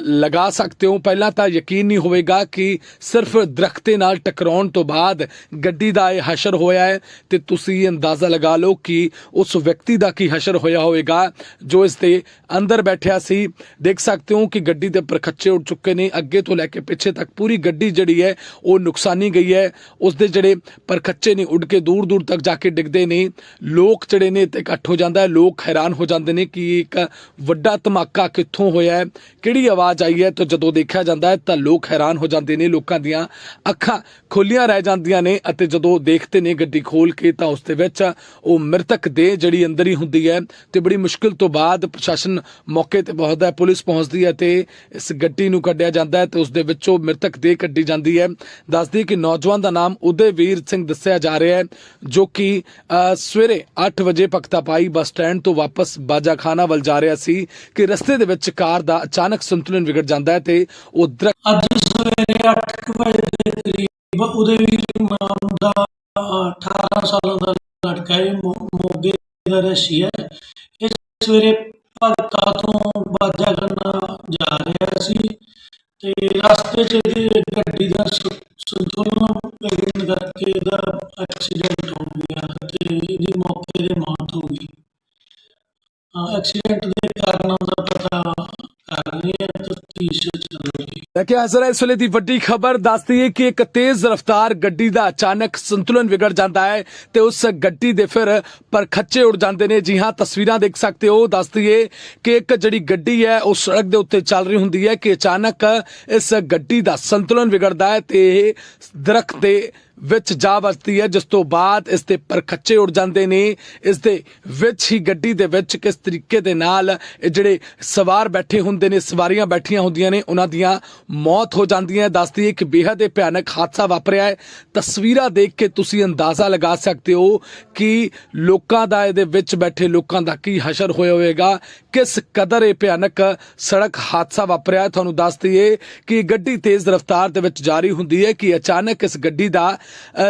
ਲਗਾ ਸਕਦੇ ਹੋ। ਪਹਿਲਾਂ ਤਾਂ ਯਕੀਨ ਨਹੀਂ ਹੋਵੇਗਾ ਕਿ ਸਿਰਫ ਦਰਖਤ ਦੇ ਨਾਲ ਟਕਰਾਉਣ ਤੋਂ ਬਾਅਦ ਗੱਡੀ ਦਾ ਇਹ ਹਸ਼ਰ ਹੋਇਆ ਹੈ ਤੇ ਤੁਸੀਂ ਅੰਦਾਜ਼ਾ ਲਗਾ ਲਓ ਕਿ ਉਸ ਵਿਅਕਤੀ ਦਾ ਕੀ ਹਸ਼ਰ ਹੋਇਆ ਹੋਵੇਗਾ, ਜੋ ਇਸ ਦੇ ਅੰਦਰ ਬੈਠਿਆ ਸੀ। ਦੇਖ ਸਕਦੇ ਹੋ ਕਿ ਗੱਡੀ ਦੇ ਪਰਖੱਚੇ ਉੱਡ ਚੁੱਕੇ ਨੇ। ਅੱਗੇ ਤੋਂ ਲੈ ਕੇ ਪਿੱਛੇ ਤੱਕ ਪੂਰੀ ਗੱਡੀ ਜਿਹੜੀ ਹੈ, ਉਹ ਨੁਕਸਾਨੀ ਗਈ ਹੈ। ਉਸ ਦੇ ਜਿਹੜੇ ਪਰਖੱਚੇ ਨੇ, ਉੱਡ ਕੇ ਦੂਰ ਦੂਰ ਤੱਕ ਜਾ ਕੇ ਡਿੱਗਦੇ ਨੇ। ਲੋਕ ਜਿਹੜੇ ਨੇ ਤੇ ਇਕੱਠ ਹੋ ਜਾਂਦਾ ਹੈ। ਲੋਕ ਹੈਰਾਨ ਹੋ ਜਾਂਦੇ ਨੇ ਕਿ ਇੱਕ ਵੱਡਾ ਧਮਾਕਾ ਕਿੱਥੋਂ ਹੋਇਆ ਹੈ? ਕਿਹੜੀ ਆਵਾਜ਼ ਆਈ ਹੈ? ਤਾਂ ਜਦੋਂ ਦੇਖਿਆ ਜਾਂਦਾ ਹੈ, ਤਾਂ ਲੋਕ ਹੈਰਾਨ ਹੋ ਜਾਂਦੇ ਨੇ, ਲੋਕਾਂ ਦੀਆਂ ਅੱਖਾਂ ਖੁੱਲੀਆਂ ਰਹਿ ਜਾਂਦੀਆਂ ਨੇ ਅਤੇ ਜਦੋਂ ਦੇਖਦੇ ਨੇ ਗੱਡੀ ਖੋਲ ਕੇ, ਤਾਂ ਉਸ ਦੇ ਵਿੱਚ ਉਹ ਮ੍ਰਿਤਕ ਦੇ ਜਿਹੜੀ ਅੰਦਰ ਹੀ ਹੁੰਦੀ ਹੈ ਤੇ ਬੜੀ ਮੁਸ਼ਕਿਲ ਤੋਂ ਬਾਅਦ ਪ੍ਰਸ਼ਾਸਨ ਮੌਕੇ ਤੇ ਪਹੁੰਚਦਾ ਹੈ, ਪੁਲਿਸ ਪਹੁੰਚਦੀ ਹੈ ਤੇ ਇਸ ਗੱਡੀ ਨੂੰ ਕੱਢਿਆ ਜਾਂਦਾ ਹੈ ਤੇ ਉਸ ਦੇ ਵਿੱਚੋਂ ਮ੍ਰਿਤਕ ਦੇ ਕੱਢੀ ਜਾਂਦੀ ਹੈ। ਦੱਸਦੀ ਕਿ ਨੌਜਵਾਨ ਦਾ ਨਾਮ ਉਦੇਵੀਰ ਸਿੰਘ ਦੱਸਿਆ ਜਾ ਰਿਹਾ ਹੈ, ਜੋ ਕਿ ਸਵੇਰੇ 8 ਵਜੇ ਭਗਤਾ ਬੱਸ ਸਟੈਂਡ ਤੋਂ ਵਾਪਸ ਬਾਜਾਖਾਨਾ ਵੱਲ ਜਾ ਰਿਹਾ ਸੀ ਕਿ ਰਸਤੇ ਦੇ ਵਿੱਚ ਕਾਰ ਦਾ ਅਚਾਨਕ ਸੰਤੁਲਨ ਵਿਗੜ ਜਾਂਦਾ ਹੈ ਤੇ ਉਹ ਅੱਜ ਸਵੇਰੇ 8 ਵਜੇ ਦੇ ਕਰੀਬ ਉਦੇਵੀਰ ਨਾਮ ਦਾ 18 ਸਾਲਾਂ ਦਾ ਲੜਕਾ ਹੈ ਮੋਗੇ ਦਾ ਰਹਿਸ਼ੀ ਹੈ। ਇਹ ਸਵੇਰੇ ਭਗਤਾ ਤੋਂ ਬਾਜਾ ਕਰਨਾ ਜਾ ਰਿਹਾ ਸੀ ਤੇ ਰਸਤੇ 'ਚ ਇਹਦੀ ਗੱਡੀ ਦਾ ਸੰਤੁਲਨ ਵਿਗੜਨ ਕਰਕੇ ਇਹਦਾ ਐਕਸੀਡੈਂਟ ਹੋ ਗਿਆ ਤੇ ਇਹਦੀ ਮੌਕੇ ਦੇ ਮੌਤ ਐਕਸੀਡੈਂਟ ਦੇ ਕਾਰਨਾਂ ਦਾ ਪਤਾ ਕਰ ਰਹੇ ਹਾਂ ਤਫਤੀਸ਼ ਚੱਲ ਰਹੀ ਹੈ ਦੇਖਿਆ ਹਜ਼ਰਾ ਇਸ ਵੇਲੇ ਦੀ ਵੱਡੀ ਖਬਰ, ਦੱਸਦੀ ਹੈ ਕਿ ਇੱਕ ਤੇਜ਼ ਰਫ਼ਤਾਰ ਗੱਡੀ ਦਾ ਅਚਾਨਕ ਸੰਤੁਲਨ ਵਿਗੜ ਜਾਂਦਾ ਹੈ ਤੇ ਉਸ ਗੱਡੀ ਦੇ ਫਿਰ ਪਰਖੱਚੇ ਉੱਡ ਜਾਂਦੇ ਨੇ। ਜੀ ਹਾਂ, ਤਸਵੀਰਾਂ ਦੇਖ ਸਕਦੇ ਹੋ। ਦੱਸਦੀ ਹੈ ਕਿ ਇੱਕ ਜਿਹੜੀ ਗੱਡੀ ਹੈ, ਉਹ ਸੜਕ ਦੇ ਉੱਤੇ ਚੱਲ ਰਹੀ ਹੁੰਦੀ ਹੈ ਕਿ ਅਚਾਨਕ ਇਸ ਗੱਡੀ ਦਾ ਸੰਤੁਲਨ ਵਿਗੜਦਾ ਹੈ ਤੇ ਇਹ ਦਰਖਤ ਦੇ ਵਿੱਚ ਜਾ ਵੱਜਦੀ ਹੈ, ਜਿਸ ਤੋਂ ਬਾਅਦ ਇਸ ਦੇ ਪਰਖੱਚੇ ਉੱਡ ਜਾਂਦੇ ਨੇ। ਇਸ ਦੇ ਵਿੱਚ ਹੀ ਗੱਡੀ ਦੇ ਵਿੱਚ ਕਿਸ ਤਰੀਕੇ ਦੇ ਨਾਲ ਇਹ ਜਿਹੜੇ ਸਵਾਰ ਬੈਠੇ ਹੁੰਦੇ ਨੇ, ਸਵਾਰੀਆਂ ਬੈਠੀਆਂ ਹੁੰਦੀਆਂ ਨੇ, ਉਹਨਾਂ ਦੀਆਂ ਮੌਤ ਹੋ ਜਾਂਦੀਆਂ ਦੱਸਦੀ ਹੈ ਕਿ ਬੇहद ਹੀ ਭਿਆਨਕ ਹਾਦਸਾ ਵਾਪਰਿਆ ਹੈ। ਤਸਵੀਰਾਂ ਦੇਖ ਕੇ ਤੁਸੀਂ ਅੰਦਾਜ਼ਾ ਲਗਾ ਸਕਦੇ ਹੋ ਕਿ ਲੋਕਾਂ ਦਾ ਇਹਦੇ ਵਿੱਚ ਬੈਠੇ ਲੋਕਾਂ ਦਾ ਕੀ ਹਸ਼ਰ ਹੋਇਆ ਹੋਵੇਗਾ। ਕਿਸ ਕਦਰ ਇਹ ਭਿਆਨਕ ਸੜਕ ਹਾਦਸਾ ਵਾਪਰਿਆ ਤੁਹਾਨੂੰ ਦੱਸ ਦਈਏ ਕਿ ਗੱਡੀ ਤੇਜ਼ ਰਫ਼ਤਾਰ ਦੇ ਵਿੱਚ ਜਾਰੀ ਹੁੰਦੀ ਹੈ ਕਿ ਅਚਾਨਕ ਇਸ ਗੱਡੀ ਦਾ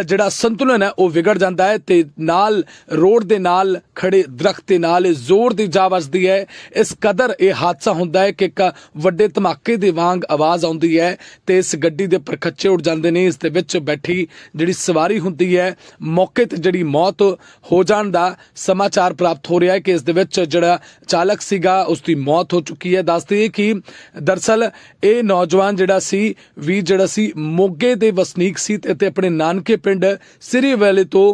ਜਿਹੜਾ ਸੰਤੁਲਨ ਹੈ, ਉਹ ਵਿਗੜ ਜਾਂਦਾ ਹੈ ਤੇ ਨਾਲ ਰੋਡ ਦੇ ਨਾਲ ਖੜੇ ਦਰਖਤ ਦੇ ਨਾਲ ਜ਼ੋਰ ਦੀ ਜਾ ਵੱਜਦੀ ਹੈ। ਇਸ ਕਦਰ ਇਹ ਹਾਦਸਾ ਹੁੰਦਾ ਹੈ ਕਿ ਇੱਕ ਵੱਡੇ ਧਮਾਕੇ ਦੇ ਵਾਂਗ ਆਵਾਜ਼ ਆਉਂਦੀ ਹੈ ਤੇ ਇਸ ਗੱਡੀ ਦੇ ਪਰਖੱਚੇ ਉੱਡ ਜਾਂਦੇ ਨੇ। ਇਸ ਦੇ ਵਿੱਚ ਬੈਠੀ ਜਿਹੜੀ ਸਵਾਰੀ ਹੁੰਦੀ ਹੈ, ਮੌਕੇ ਤੇ ਜਿਹੜੀ ਮੌਤ ਹੋ ਜਾਣ ਦਾ ਸਮਾਚਾਰ ਪ੍ਰਾਪਤ ਹੋ ਰਿਹਾ ਹੈ ਕਿ ਇਸ ਦੇ ਵਿੱਚ ਜਿਹੜਾ ਚਾਲਕ ਸੀਗਾ, ਉਸ ਦੀ ਮੌਤ ਹੋ ਚੁੱਕੀ ਹੈ। ਦੱਸਦੀ ਹੈ ਕਿ ਦਰਸਲ ਇਹ ਨੌਜਵਾਨ ਜਿਹੜਾ ਸੀ ਵੀ ਜਿਹੜਾ ਸੀ, ਮੋਗੇ ਦੇ ਵਸਨੀਕ ਸੀ ਤੇ ਤੇ ਆਪਣੇ ਨਾਨਕੇ ਪਿੰਡ ਸ੍ਰੀ ਵੈਲੇ ਤੋਂ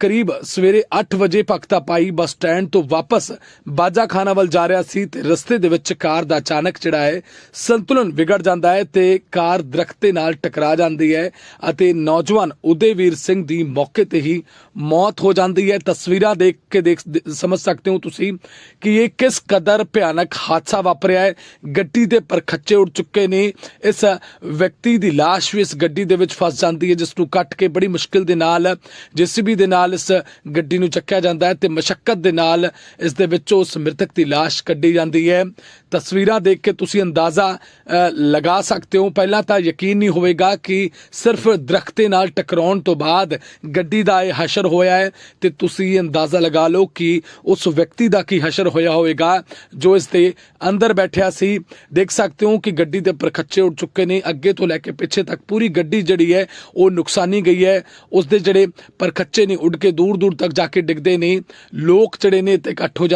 ਕਰੀਬ ਸਵੇਰੇ 8 ਵਜੇ ਭਗਤਾ ਪਾਈ ਬੱਸ ਸਟੈਂਡ ਤੋਂ ਵਾਪਸ ਬਾਜਾ ਖਾਨਾ ਵੱਲ ਜਾ ਰਿਹਾ ਸੀ ਤੇ ਰਸਤੇ ਦੇ ਵਿੱਚ ਕਾਰ ਦਾ ਅਚਾਨਕ ਜਿਹੜਾ ਹੈ ਸੰਤੁਲਨ ਵਿਗੜ ਜਾਂਦਾ ਹੈ ਤੇ ਕਾਰ ਦਰਖਤ ਦੇ ਨਾਲ ਟਕਰਾ ਜਾਂਦੀ ਹੈ ਅਤੇ ਨੌਜਵਾਨ ਉਦੇਵੀਰ ਸਿੰਘ ਦੀ ਮੌਕੇ ਤੇ ਹੀ ਮੌਤ ਹੋ ਜਾਂਦੀ ਹੈ। ਤਸਵੀਰਾਂ ਦੇਖ ਕੇ ਦੇਖ ਸਮਝ ਸਕਦੇ ਹੋ ਤੁਸੀਂ ਕਿ ਇਹ ਕਿਸ ਕਦਰ ਭਿਆਨਕ ਹਾਦਸਾ ਵਾਪਰਿਆ ਹੈ। ਗੱਡੀ ਦੇ ਪਰਖੱਚੇ ਉੱਡ ਚੁੱਕੇ ਨੇ। ਇਸ ਵਿਅਕਤੀ ਦੀ ਲਾਸ਼ ਵੀ ਇਸ ਗੱਡੀ ਦੇ ਵਿੱਚ ਫਸ ਜਾਂਦੀ ਹੈ, ਜਿਸ ਨੂੰ ਕੱਟ ਕੇ ਬੜੀ ਮੁਸ਼ਕਿਲ ਦੇ ਨਾਲ, ਜੀਸੀਬੀ ਦੇ ਨਾਲ ਇਸ ਗੱਡੀ ਨੂੰ ਚੱਕਿਆ ਜਾਂਦਾ ਹੈ ਤੇ ਮਸ਼ਕਤ ਦੇ ਨਾਲ ਇਸ ਦੇ ਵਿੱਚੋਂ ਉਸ ਮ੍ਰਿਤਕ ਦੀ ਲਾਸ਼ ਕੱਢੀ ਜਾਂਦੀ ਹੈ। ਤਸਵੀਰਾਂ ਦੇਖ ਕੇ ਤੁਸੀਂ ਅੰਦਾਜ਼ਾ ਲਗਾ ਸਕਦੇ ਹੋ। ਪਹਿਲਾਂ ਤਾਂ ਯਕੀਨ ਨਹੀਂ ਹੋਵੇਗਾ ਕਿ ਸਿਰਫ ਦਰਖਤ ਦੇ ਨਾਲ ਟਕਰਾਉਣ ਤੋਂ ਬਾਅਦ ਗੱਡੀ ਦਾ ਇਹ ਹਸ਼ਰ ਹੋਇਆ ਹੈ ਤੇ ਤੁਸੀਂ ਅੰਦਾਜ਼ਾ ਲਗਾ ਲਓ ਕਿ ਉਸ ਵਿਅਕਤੀ ਦਾ ਕੀ ਹਸ਼ਰ ਹੋਇਆ ਹੋਵੇਗਾ, ਜੋ ਇਸ ਦੇ ਅੰਦਰ ਬੈਠਿਆ ਸੀ। ਦੇਖ ਸਕਦੇ ਹੋ ਕਿ ਗੱਡੀ ਦੇ ਪਰਖੱਚੇ ਉੱਡ ਚੁੱਕੇ ਨੇ। ਅੱਗੇ ਤੋਂ ਲੈ ਕੇ ਪਿੱਛੇ ਤੱਕ ਪੂਰੀ ਗੱਡੀ ਜਿਹੜੀ ਹੈ, ਉਹ ਨੁਕਸਾਨੀ ਗਈ ਹੈ। ਉਸ ਦੇ ਜਿਹੜੇ ਪਰਖੱਚੇ ਨੇ, ਉੱਡ ਕੇ ਦੂਰ ਦੂਰ ਤੱਕ ਜਾ ਕੇ ਡਿੱਗਦੇ ਨੇ। ਲੋਕ ਜਿਹੜੇ ਨੇ ਤੇ ਇਕੱਠ ਹੋ ਜਾਂਦੇ